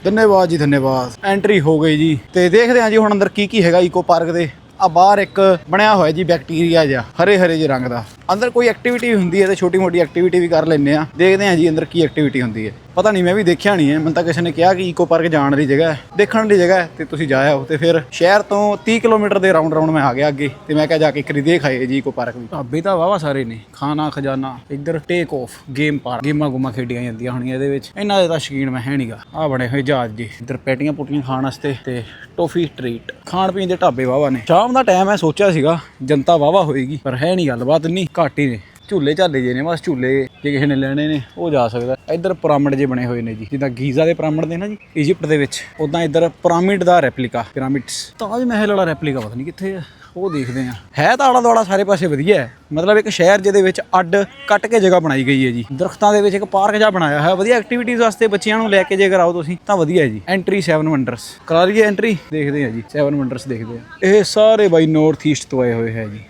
ਧੰਨਵਾਦ ਜੀ, ਧੰਨਵਾਦ। ਐਂਟਰੀ ਹੋ ਗਈ ਜੀ। ਤੇ ਦੇਖਦੇ ਹਾਂ ਜੀ ਹੁਣ ਅੰਦਰ ਕੀ ਕੀ ਹੈਗਾ ਈਕੋ ਪਾਰਕ ਦੇ। ਆ ਬਾਹਰ ਇੱਕ ਬਣਿਆ ਹੋਇਆ ਜੀ ਬੈਕਟੀਰੀਆ ਜਿਹਾ ਹਰੇ ਹਰੇ ਜਿਹੇ ਰੰਗ ਦਾ। ਅੰਦਰ ਕੋਈ ਐਕਟੀਵਿਟੀ ਹੁੰਦੀ ਹੈ ਤੇ ਛੋਟੀ ਮੋਟੀ ਐਕਟੀਵਿਟੀ ਵੀ ਕਰ ਲੈਂਦੇ ਆ ਦੇਖਦੇ ਹਾਂ ਜੀ ਅੰਦਰ ਕੀ ਐਕਟੀਵਿਟੀ ਹੁੰਦੀ ਹੈ। ਪਤਾ ਨਹੀਂ, ਮੈਂ ਵੀ ਦੇਖਿਆ ਨਹੀਂ ਹੈ। ਮੈਨੂੰ ਤਾਂ ਕਿਸੇ ਨੇ ਕਿਹਾ ਕਿ ਈਕੋ ਪਾਰਕ ਜਾਣ ਦੀ ਜਗ੍ਹਾ ਹੈ। ਦੇਖਣ ਦੀ ਜਗ੍ਹਾ ਹੈ ਤੇ ਤੁਸੀਂ ਜਾ ਆਓ। ਤੇ ਫਿਰ ਸ਼ਹਿਰ ਤੋਂ 30 ਕਿਲੋਮੀਟਰ ਦੇ ਰਾਉਂਡ ਰਾਉਂਡ ਮੈਂ ਆ ਗਿਆ ਅੱਗੇ। ਤੇ ਮੈਂ ਕਿਹਾ ਜਾ ਕੇ ਇੱਕ ਦੇਖ ਆਏ ਜੀ ਈਕੋ ਪਾਰਕ ਵੀ। ਢਾਬੇ ਤਾਂ ਵਾਵਾ ਸਾਰੇ ਨੇ। ਖਾਣਾ, ਖਜ਼ਾਨਾ, ਇੱਧਰ ਟੇਕ ਆਫ ਗੇਮ ਪਾਰਕ ਗੇਮਾਂ ਗੁਮਾ ਖੇਡੀਆਂ ਜਾਂਦੀਆਂ ਹੋਣੀਆਂ ਇਹਦੇ ਵਿੱਚ। ਇਹਨਾਂ ਦੇ ਤਾਂ ਸ਼ੌਕੀਨ ਮੈਂ ਹੈ ਨਹੀਂਗਾ ਆ ਬਣੇ ਹੋਏ ਜਹਾਜ਼ ਜੀ। ਇੱਧਰ ਪੈਟੀਆਂ ਪੁੱਟੀਆਂ ਖਾਣ ਵਾਸਤੇ ਤੇ ਟੋਫੀ ਟ੍ਰੀਟ ਖਾਣ ਪੀਣ ਦੇ ਢਾਬੇ ਵਾਵਾ ਨੇ। ਸ਼ਾਮ ਦਾ ਟਾਈਮ ਹੈ ਸੋਚਿਆ ਸੀਗਾ, ਜਨਤਾ ਵਾਵਾ ਹੋਏਗੀ, ਪਰ ਹੈ ਨਹੀਂ, ਗੱਲਬਾਤ ਨਹੀਂ ਘੱਟ ਹੀ ਨੇ। ਝੂਲੇ ਝਾਲੇ ਜੇ ਨੇ, ਬਸ ਝੂਲੇ ਜੇ ਕਿਸੇ ਨੇ ਲੈਣੇ ਨੇ, ਉਹ ਜਾ ਸਕਦਾ। ਇੱਧਰ ਪਿਰਾਮਿਡ ਜੇ ਬਣੇ ਹੋਏ ਨੇ ਜੀ, ਜਿੱਦਾਂ ਗੀਜ਼ਾ ਦੇ ਪਿਰਾਮਿਡ ਨੇ ਨਾ ਜੀ, ਇਜੀਪਟ ਦੇ ਵਿੱਚ। ਉਦਾਂ ਇੱਧਰ ਪਿਰਾਮਿਡ ਦਾ ਰੈਪਲੀਕਾ, ਪਿਰਾਮਿਡਸ। ਤਾਂ ਤਾਜ ਮਹਿਲ ਵਾਲਾ ਰੈਪਲੀਕਾ ਪਤਾ ਨਹੀਂ ਕਿੱਥੇ ਆ, ਉਹ ਦੇਖਦੇ ਆ ਹੈ ਤਾਂ ਆਲਾ ਦੁਆਲਾ ਸਾਰੇ ਪਾਸੇ ਵਧੀਆ ਹੈ। ਮਤਲਬ ਇੱਕ ਸ਼ਹਿਰ ਜਿਹਦੇ ਵਿੱਚ ਅੱਡ ਕੱਟ ਕੇ ਜਗ੍ਹਾ ਬਣਾਈ ਗਈ ਹੈ ਜੀ। ਦਰਖਤਾਂ ਦੇ ਵਿੱਚ ਇੱਕ ਪਾਰਕ ਜਿਹਾ ਬਣਾਇਆ ਹੋਇਆ, ਵਧੀਆ ਐਕਟੀਵਿਟੀਜ਼ ਵਾਸਤੇ ਬੱਚਿਆਂ ਨੂੰ ਲੈ ਕੇ ਜੇ ਕਰਾਓ ਤੁਸੀਂ, ਤਾਂ ਵਧੀਆ ਹੈ ਜੀ। ਐਂਟਰੀ 7 ਵੰਡਰਸ ਕਰਾ ਲਈਏ ਐਂਟਰੀ ਦੇਖਦੇ ਆ ਜੀ। 7 ਵੰਡਰਸ ਦੇਖਦੇ ਆ ਇਹ ਸਾਰੇ ਬਾਈ ਨਾਰਥ ਈਸਟ ਤੋਂ ਆਏ ਹੋਏ ਹੈ ਜੀ।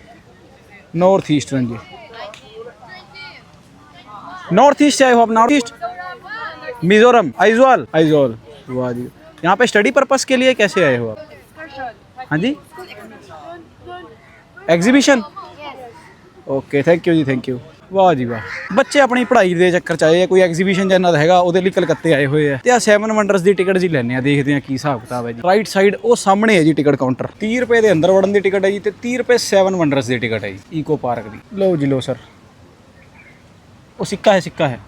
ਨਾਰਥ ਈਸਟ ਜੀ नॉर्थ ईस्ट से आए हो आप नॉर्थ ईस्ट मिजोरम आइजोल आइजोल वाह जी यहाँ पे स्टडी पर्पस के लिए कैसे आए हो आप हाँ जी ਐਗਜ਼ੀਬਿਸ਼ਨ ਓਕੇ ਥੈਂਕ ਯੂ ਜੀ ਥੈਂਕ ਯੂ ਵਾਹ ਜੀ ਵਾਹ ਬੱਚੇ ਆਪਣੀ ਪੜ੍ਹਾਈ ਦੇ ਚੱਕਰ ਚ ਆਏ ਆ ਕੋਈ ਐਗਜ਼ੀਬਿਸ਼ਨ ਜਾਂ ਇਹਨਾਂ ਦਾ ਹੈਗਾ ਉਹਦੇ ਲਈ ਕਲਕੱਤੇ ਆਏ ਹੋਏ ਆ ਤੇ ਆ 7 ਵੰਡਰਸ ਦੀ ਟਿਕਟ ਜੀ ਲੈਣੇ ਆ ਦੇਖਦੇ ਆ ਕੀ ਹਿਸਾਬ ਕਿਤਾਬ ਹੈ ਜੀ ਰਾਈਟ ਸਾਈਡ ਉਹ ਸਾਹਮਣੇ ਹੈ ਜੀ ਟਿਕਟ ਕਾਊਂਟਰ 30 ਰੁਪਏ ਦੇ ਅੰਦਰ ਵੜਨ ਦੀ ਟਿਕਟ ਹੈ ਜੀ ਤੇ 30 ਰੁਪਏ 7 ਵੰਡਰਸ ਦੀ ਟਿਕਟ ਹੈ ਜੀ ਈਕੋ ਪਾਰਕ ਦੀ ਲਓ ਜੀ ਲਓ ਸਰ ਉਹ ਸਿੱਕਾ ਹੈ ਸਿੱਕਾ ਹੈ।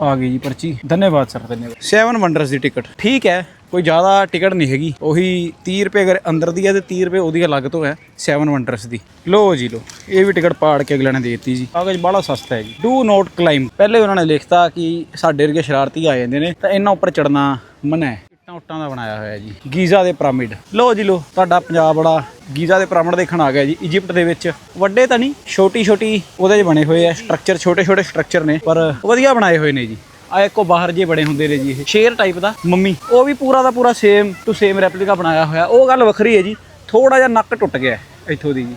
ਆ ਗਈ ਜੀ ਪਰਚੀ। ਧੰਨਵਾਦ ਸਰ, ਧੰਨਵਾਦ। 7 ਵੰਡਰਸ ਦੀ ਟਿਕਟ। ਠੀਕ ਹੈ, ਕੋਈ ਜ਼ਿਆਦਾ ਟਿਕਟ ਨਹੀਂ ਹੈਗੀ। ਉਹੀ 30 ਰੁਪਏ ਅਗਰ ਅੰਦਰ ਦੀ ਹੈ ਤੇ 30 ਰੁਪਏ ਉਹਦੀ ਅਲੱਗ ਤੋਂ ਹੈ 7 ਵੰਡਰਸ ਦੀ। ਲੋ ਜੀ ਲੋ ਇਹ ਵੀ ਟਿਕਟ ਪਾੜ ਕੇ ਅਗਲੇ ਨੇ ਦੇ ਦਿੱਤੀ ਜੀ। ਕਾਗਜ਼ ਬੜਾ ਸਸਤਾ ਹੈ ਜੀ। ਡੂ ਨੋਟ ਕਲਾਈਮ ਪਹਿਲੇ ਉਹਨਾਂ ਨੇ ਲਿਖਤਾ ਕਿ ਸਾਡੇ ਵਰਗੇ ਸ਼ਰਾਰਤੀ ਆ ਜਾਂਦੇ ਨੇ, ਤਾਂ ਇਹਨਾਂ ਉੱਪਰ ਚੜਨਾ ਮਨਾ ਹੈ। ਇੱਟਾਂ ਦਾ ਬਣਾਇਆ ਹੋਇਆ ਜੀ। ਗੀਜ਼ਾ ਦੇ ਪਿਰਾਮਿਡ। ਲੋ ਜੀ ਲੋ ਤੁਹਾਡਾ ਪੰਜਾਬ ਬੜਾ ਗੀਜ਼ਾ ਦੇ ਪਿਰਾਮਿਡ ਦੇਖਣ ਆ ਗਿਆ ਜੀ ਇਜਿਪਟ ਦੇ ਵਿੱਚ। ਵੱਡੇ ਤਾਂ ਨਹੀਂ, ਛੋਟੀ ਛੋਟੀ ਉਹਦੇ 'ਚ ਬਣੇ ਹੋਏ ਆ ਸਟਰਕਚਰ ਛੋਟੇ ਛੋਟੇ ਸਟਰਕਚਰ ਨੇ, ਪਰ ਵਧੀਆ ਬਣਾਏ ਹੋਏ ਨੇ ਜੀ। ਆ ਇੱਕੋ ਬਾਹਰ ਜੇ ਬੜੇ ਹੁੰਦੇ ਨੇ ਜੀ ਇਹ, ਸ਼ੇਰ ਟਾਈਪ ਦਾ, ਮੰਮੀ। ਉਹ ਵੀ ਪੂਰਾ ਦਾ ਪੂਰਾ ਸੇਮ ਟੂ ਸੇਮ ਰੈਪਲੀਕਾ ਬਣਾਇਆ ਹੋਇਆ, ਉਹ ਗੱਲ ਵੱਖਰੀ ਹੈ ਜੀ ਥੋੜਾ ਜਿਹਾ ਨੱਕ ਟੁੱਟ ਗਿਆ ਇੱਥੋਂ ਦੀ ਜੀ।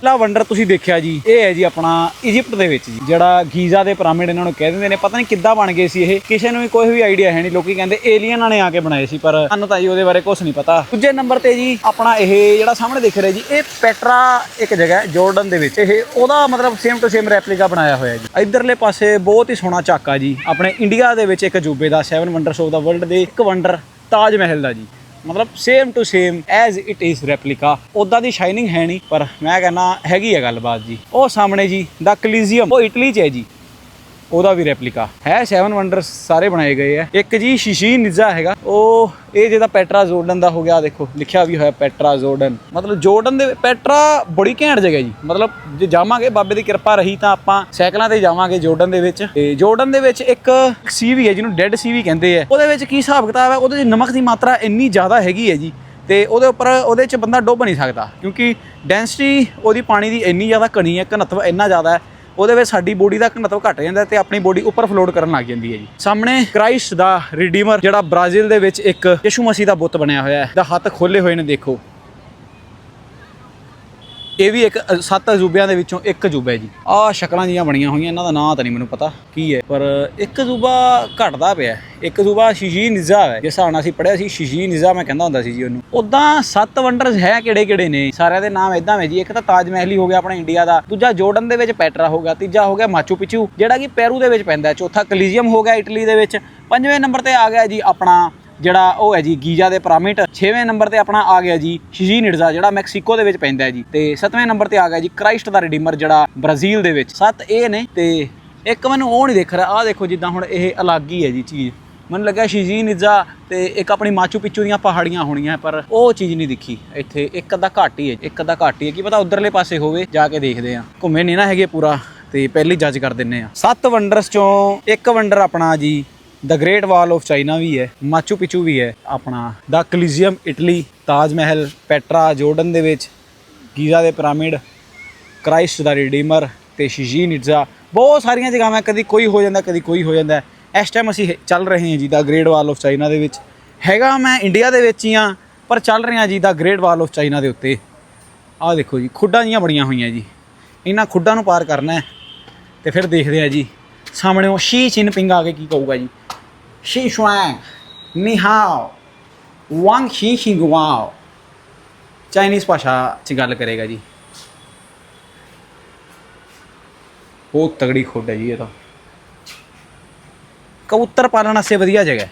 ਪਹਿਲਾ ਵੰਡਰ ਤੁਸੀਂ ਦੇਖਿਆ ਜੀ, ਇਹ ਹੈ ਜੀ ਆਪਣਾ ਇਜਿਪਟ ਦੇ ਵਿੱਚ ਜੀ, ਜਿਹੜਾ ਗੀਜ਼ਾ ਦੇ ਪਿਰਾਮਿਡ ਇਹਨਾਂ ਨੂੰ ਕਹਿ ਦਿੰਦੇ ਨੇ। ਪਤਾ ਨਹੀਂ ਕਿੱਦਾਂ ਬਣ ਗਏ ਸੀ ਇਹ। ਕਿਸੇ ਨੂੰ ਵੀ ਕੋਈ ਵੀ ਆਈਡੀਆ ਹੈ ਨਹੀਂ। ਲੋਕੀ ਕਹਿੰਦੇ ਏਲੀਅਨਾਂ ਨੇ ਆ ਕੇ ਬਣਾਏ ਸੀ, ਪਰ ਸਾਨੂੰ ਤਾਂ ਜੀ ਉਹਦੇ ਬਾਰੇ ਕੁਝ ਨਹੀਂ ਪਤਾ। ਦੂਜੇ ਨੰਬਰ ਤੇ ਜੀ, ਆਪਣਾ ਇਹ ਜਿਹੜਾ ਸਾਹਮਣੇ ਦਿਖ ਰਿਹਾ ਜੀ, ਇਹ ਪੈਟਰਾ ਇੱਕ ਜਗ੍ਹਾ ਹੈ ਜਾਰਡਨ ਦੇ ਵਿੱਚ। ਇਹ ਉਹਦਾ ਮਤਲਬ ਸੇਮ ਟੂ ਸੇਮ ਰੈਪਲੀਕਾ ਬਣਾਇਆ ਹੋਇਆ ਜੀ। ਇਧਰਲੇ ਪਾਸੇ ਬਹੁਤ ਹੀ ਸੋਹਣਾ ਝਾਕਾ ਜੀ। ਆਪਣੇ ਇੰਡੀਆ ਦੇ ਵਿੱਚ ਇੱਕ ਅਜੂਬੇ ਦਾ 7 ਵੰਡਰਸ ਆਫ ਦਾ ਵਰਲਡ ਦੇ ਇੱਕ ਵੰਡਰ, ਤਾਜ ਮਹਿਲ ਦਾ ਜੀ। ਮਤਲਬ same to same as it is replica ਉਦਾਂ ਦੀ ਸ਼ਾਈਨਿੰਗ ਹੈ ਨਹੀਂ, ਪਰ ਮੈਂ ਕਹਿੰਦਾ ਹੈਗੀ ਹੈ ਗੱਲਬਾਤ ਜੀ। ਉਹ ਸਾਹਮਣੇ ਜੀ ਦਾ ਕਲੀਜ਼ੀਅਮ ਉਹ ਇਟਲੀ 'ਚ ਹੈ ਜੀ। ਉਹਦਾ ਵੀ ਰੈਪਲੀਕਾ ਹੈ 7 ਵੰਡਰਸ ਸਾਰੇ ਬਣਾਏ ਗਏ ਆ। ਇੱਕ ਜੀ ਸ਼ੀਸ਼ੀ ਨਿਜ਼ਾ ਹੈਗਾ। ਉਹ ਇਹ ਜਿਹਦਾ ਪੈਟਰਾ ਜੋਰਡਨ ਦਾ ਹੋ ਗਿਆ, ਦੇਖੋ, ਲਿਖਿਆ ਵੀ ਹੋਇਆ ਪੈਟਰਾ ਜੋਰਡਨ ਮਤਲਬ ਜੋਰਡਨ ਦੇ ਪੈਟਰਾ ਬੜੀ ਘੈਂਟ ਜਗ੍ਹਾ ਜੀ। ਮਤਲਬ ਜੇ ਜਾਵਾਂਗੇ, ਬਾਬੇ ਦੀ ਕਿਰਪਾ ਰਹੀ ਤਾਂ ਆਪਾਂ ਸਾਈਕਲਾਂ ਤੇ ਜਾਵਾਂਗੇ ਜੋਰਡਨ ਦੇ ਵਿੱਚ। ਤੇ ਜੋਰਡਨ ਦੇ ਵਿੱਚ ਇੱਕ ਸੀ ਵੀ ਹੈ, ਜਿਹਨੂੰ ਡੈੱਡ ਸੀ ਵੀ ਕਹਿੰਦੇ ਆ। ਉਹਦੇ ਵਿੱਚ ਕੀ ਹਿਸਾਬ ਕਿਤਾਬ ਹੈ? ਉਹਦੇ 'ਚ ਨਮਕ ਦੀ ਮਾਤਰਾ ਇੰਨੀ ਜ਼ਿਆਦਾ ਹੈਗੀ ਹੈ ਜੀ। ਤੇ ਉਹਦੇ ਉੱਪਰ ਉਹਦੇ 'ਚ ਬੰਦਾ ਡੁੱਬ ਨਹੀਂ ਸਕਦਾ। ਕਿਉਂਕਿ ਡੈਂਸਿਟੀ ਉਹਦੀ ਪਾਣੀ ਦੀ ਇੰਨੀ ਜ਼ਿਆਦਾ ਘਣੀ ਹੈ ਘਨत्व ਇੰਨਾ ਜ਼ਿਆਦਾ ਹੈ। ਉਹਦੇ ਵਿੱਚ ਸਾਡੀ ਬੋਡੀ ਦਾ ਘਨत्व ਘਟ ਜਾਂਦਾ ਹੈ ਤੇ ਆਪਣੀ ਬੋਡੀ ਉੱਪਰ ਫਲੋਟ ਕਰਨ ਲੱਗ ਜਾਂਦੀ ਹੈ ਜੀ। ਸਾਹਮਣੇ ਕ੍ਰਾਈਸਟ ਦਾ ਰਿਡੀਮਰ ਜਿਹੜਾ ਬ੍ਰਾਜ਼ੀਲ ਦੇ ਵਿੱਚ ਇੱਕ ਯਿਸੂ ਮਸੀਹ ਦਾ ਬੁੱਤ ਬਣਿਆ ਹੋਇਆ ਹੈ, ਦਾ ਹੱਥ ਖੋਲੇ ਹੋਏ ਨੇ ਦੇਖੋ। ਇਹ ਵੀ ਇੱਕ ਸੱਤ ਅਜੂਬਿਆਂ ਦੇ ਵਿੱਚੋਂ ਇੱਕ ਅਜੂਬਾ ਹੈ ਜੀ। ਆਹ ਸ਼ਕਲਾਂ ਜੀਆਂ ਬਣੀਆਂ ਹੋਈਆਂ, ਇਹਨਾਂ ਦਾ ਨਾਂ ਤਾਂ ਨਹੀਂ ਮੈਨੂੰ ਪਤਾ ਕੀ ਹੈ, ਪਰ ਇੱਕ ਅਜੂਬਾ ਘਟਦਾ ਪਿਆ ਇੱਕ ਅਜੂਬਾ ਸ਼ਿਸ਼ੀ ਨਿਜ਼ਾ ਹੈ। ਜਿਸ ਹਿਸਾਬ ਨਾਲ ਅਸੀਂ ਪੜਿਆ ਸੀ, ਸ਼ਿਸ਼ੀ ਨਿਜ਼ਾ ਮੈਂ ਕਹਿੰਦਾ ਹੁੰਦਾ ਸੀ ਜੀ ਉਹਨੂੰ। ਉਦਾਂ ਸੱਤ ਵੰਡਰਸ ਹੈ ਕਿਹੜੇ ਕਿਹੜੇ ਨੇ? ਸਾਰਿਆਂ ਦੇ ਨਾਮ ਇਦਾਂ ਹੈ ਜੀ। ਇੱਕ ਤਾਂ ਤਾਜ ਮਹਿਲ ਹੀ ਹੋ ਗਿਆ ਆਪਣੇ ਇੰਡੀਆ ਦਾ। ਦੂਜਾ ਜੋਰਡਨ ਦੇ ਵਿੱਚ ਪੈਟਰਾ ਹੋ ਗਿਆ। ਤੀਜਾ ਹੋ ਗਿਆ ਮਾਚੂ ਪਿਚੂ ਜਿਹੜਾ ਕਿ ਪੈਰੂ ਦੇ ਵਿੱਚ ਪੈਂਦਾ ਚੌਥਾ ਕਲੀਜ਼ੀਅਮ ਹੋ ਗਿਆ ਇਟਲੀ ਦੇ ਵਿੱਚ। ਪੰਜਵੇਂ ਨੰਬਰ ਤੇ ਆ ਗਿਆ ਜੀ ਆਪਣਾ ਜਿਹੜਾ ਉਹ ਹੈ ਜੀ, ਗੀਜ਼ਾ ਦੇ ਪਿਰਾਮਿਡ 6ਵੇਂ ਨੰਬਰ ਤੇ ਆਪਣਾ ਆ ਗਿਆ ਜੀ ਸ਼ਿਜੀਨ ਇਟਜ਼ਾ ਜਿਹੜਾ ਮੈਕਸੀਕੋ ਦੇ ਵਿੱਚ ਪੈਂਦਾ ਹੈ ਜੀ। ਤੇ 7ਵੇਂ ਨੰਬਰ ਤੇ ਆ ਗਿਆ ਜੀ, ਕ੍ਰਾਈਸਟ ਦਾ ਰਿਡੀਮਰ ਜਿਹੜਾ ਬ੍ਰਾਜ਼ੀਲ ਦੇ ਵਿੱਚ। ਸੱਤ ਇਹ ਨੇ ਤੇ ਇੱਕ ਮੈਨੂੰ ਉਹ ਨਹੀਂ ਦਿਖ ਰਿਹਾ, ਆਹ ਦੇਖੋ ਜਿੱਦਾਂ ਹੁਣ ਇਹ ਅਲੱਗ ਹੀ ਹੈ ਜੀ ਚੀਜ਼। ਮੈਨੂੰ ਲੱਗਾ ਸ਼ਿਜੀਨ ਇਟਜ਼ਾ ਤੇ ਇੱਕ ਆਪਣੀ ਮਾਚੂ ਪਿੱਚੂ ਦੀਆਂ ਪਹਾੜੀਆਂ ਹੋਣੀਆਂ, ਪਰ ਉਹ ਚੀਜ਼ ਨਹੀਂ ਦਿਖੀ। ਇੱਥੇ ਇੱਕ ਅੱਧਾ ਘੱਟ ਹੀ ਹੈ, ਇੱਕ ਅੱਧਾ ਘੱਟ ਹੀ ਹੈ। ਕੀ ਪਤਾ ਉਧਰਲੇ ਪਾਸੇ ਹੋਵੇ, ਜਾ ਕੇ ਦੇਖਦੇ ਆ ਘੁੰਮੇ ਨਹੀਂ ਨਾ ਹੈਗੇ ਪੂਰਾ, ਤੇ ਪਹਿਲੀ ਜੱਜ ਕਰ ਦਿੰਨੇ ਆ ਸੱਤ ਵੰਡਰਸ ਚੋਂ ਇੱਕ ਵੰਡਰ ਆਪਣਾ ਜੀ the great wall of China ਵੀ ਹੈ ਮਾਚੂ ਪਿਚੂ ਵੀ ਹੈ, ਆਪਣਾ ਦਾ ਕਲੀਜ਼ੀਅਮ Italy Taj Mahal Petra Jordan ਦੇ ਵਿੱਚ ਗੀਜ਼ਾ ਦੇ ਪਿਰਾਮਿਡ ਕ੍ਰਾਈਸਟ ਦਾ ਰਿਡੀਮਰ ਤੇ ਸ਼ਿਜੀਨ ਇਟਜ਼ਾ ਬਹੁਤ ਸਾਰੀਆਂ ਜਗ੍ਹਾਵਾਂ ਕਦੀ ਕੋਈ ਹੋ ਜਾਂਦਾ, ਕਦੀ ਕੋਈ ਹੋ ਜਾਂਦਾ। ਇਸ ਟਾਈਮ ਅਸੀਂ ਚੱਲ ਰਹੇ ਹਾਂ ਜੀ the great wall of China ਦੇ ਵਿੱਚ। ਹੈਗਾ ਮੈਂ ਇੰਡੀਆ ਦੇ ਵਿੱਚ ਹੀ ਆ ਪਰ ਚੱਲ ਰਿਹਾ ਜੀ the great wall of China ਦੇ ਉੱਤੇ। ਆਹ ਦੇਖੋ ਜੀ, ਖੁੱਡਾਂ ਜੀਆਂ ਬੜੀਆਂ ਹੋਈਆਂ ਜੀ। ਇਹਨਾਂ ਖੁੱਡਾਂ ਨੂੰ ਪਾਰ ਕਰਨਾ ਹੈ ਤੇ ਫਿਰ ਦੇਖਦੇ ਆ ਜੀ। ਸਾਹਮਣੇ ਉਹ ਸ਼ੀ ਚਿਨਪਿੰਗ ਆ ਕੇ ਕੀ ਕਹੂਗਾ ਜੀ? ਸ਼ੀ ਸ਼ੁਆਂਗ ਨੀ ਹਾਓ, ਵਾਂਗ ਸ਼ੀ ਸ਼ਿੰਗ ਵਾਓ ਚਾਈਨੀਜ਼ ਭਾਸ਼ਾ 'ਚ ਗੱਲ ਕਰੇਗਾ ਜੀ। ਬਹੁਤ ਤਗੜੀ ਖੁੱਡ ਹੈ ਜੀ ਇਹ ਤਾਂ। ਕਬੂਤਰ ਪਾਲਣ ਵਾਸਤੇ ਵਧੀਆ ਜਗ੍ਹਾ ਹੈ।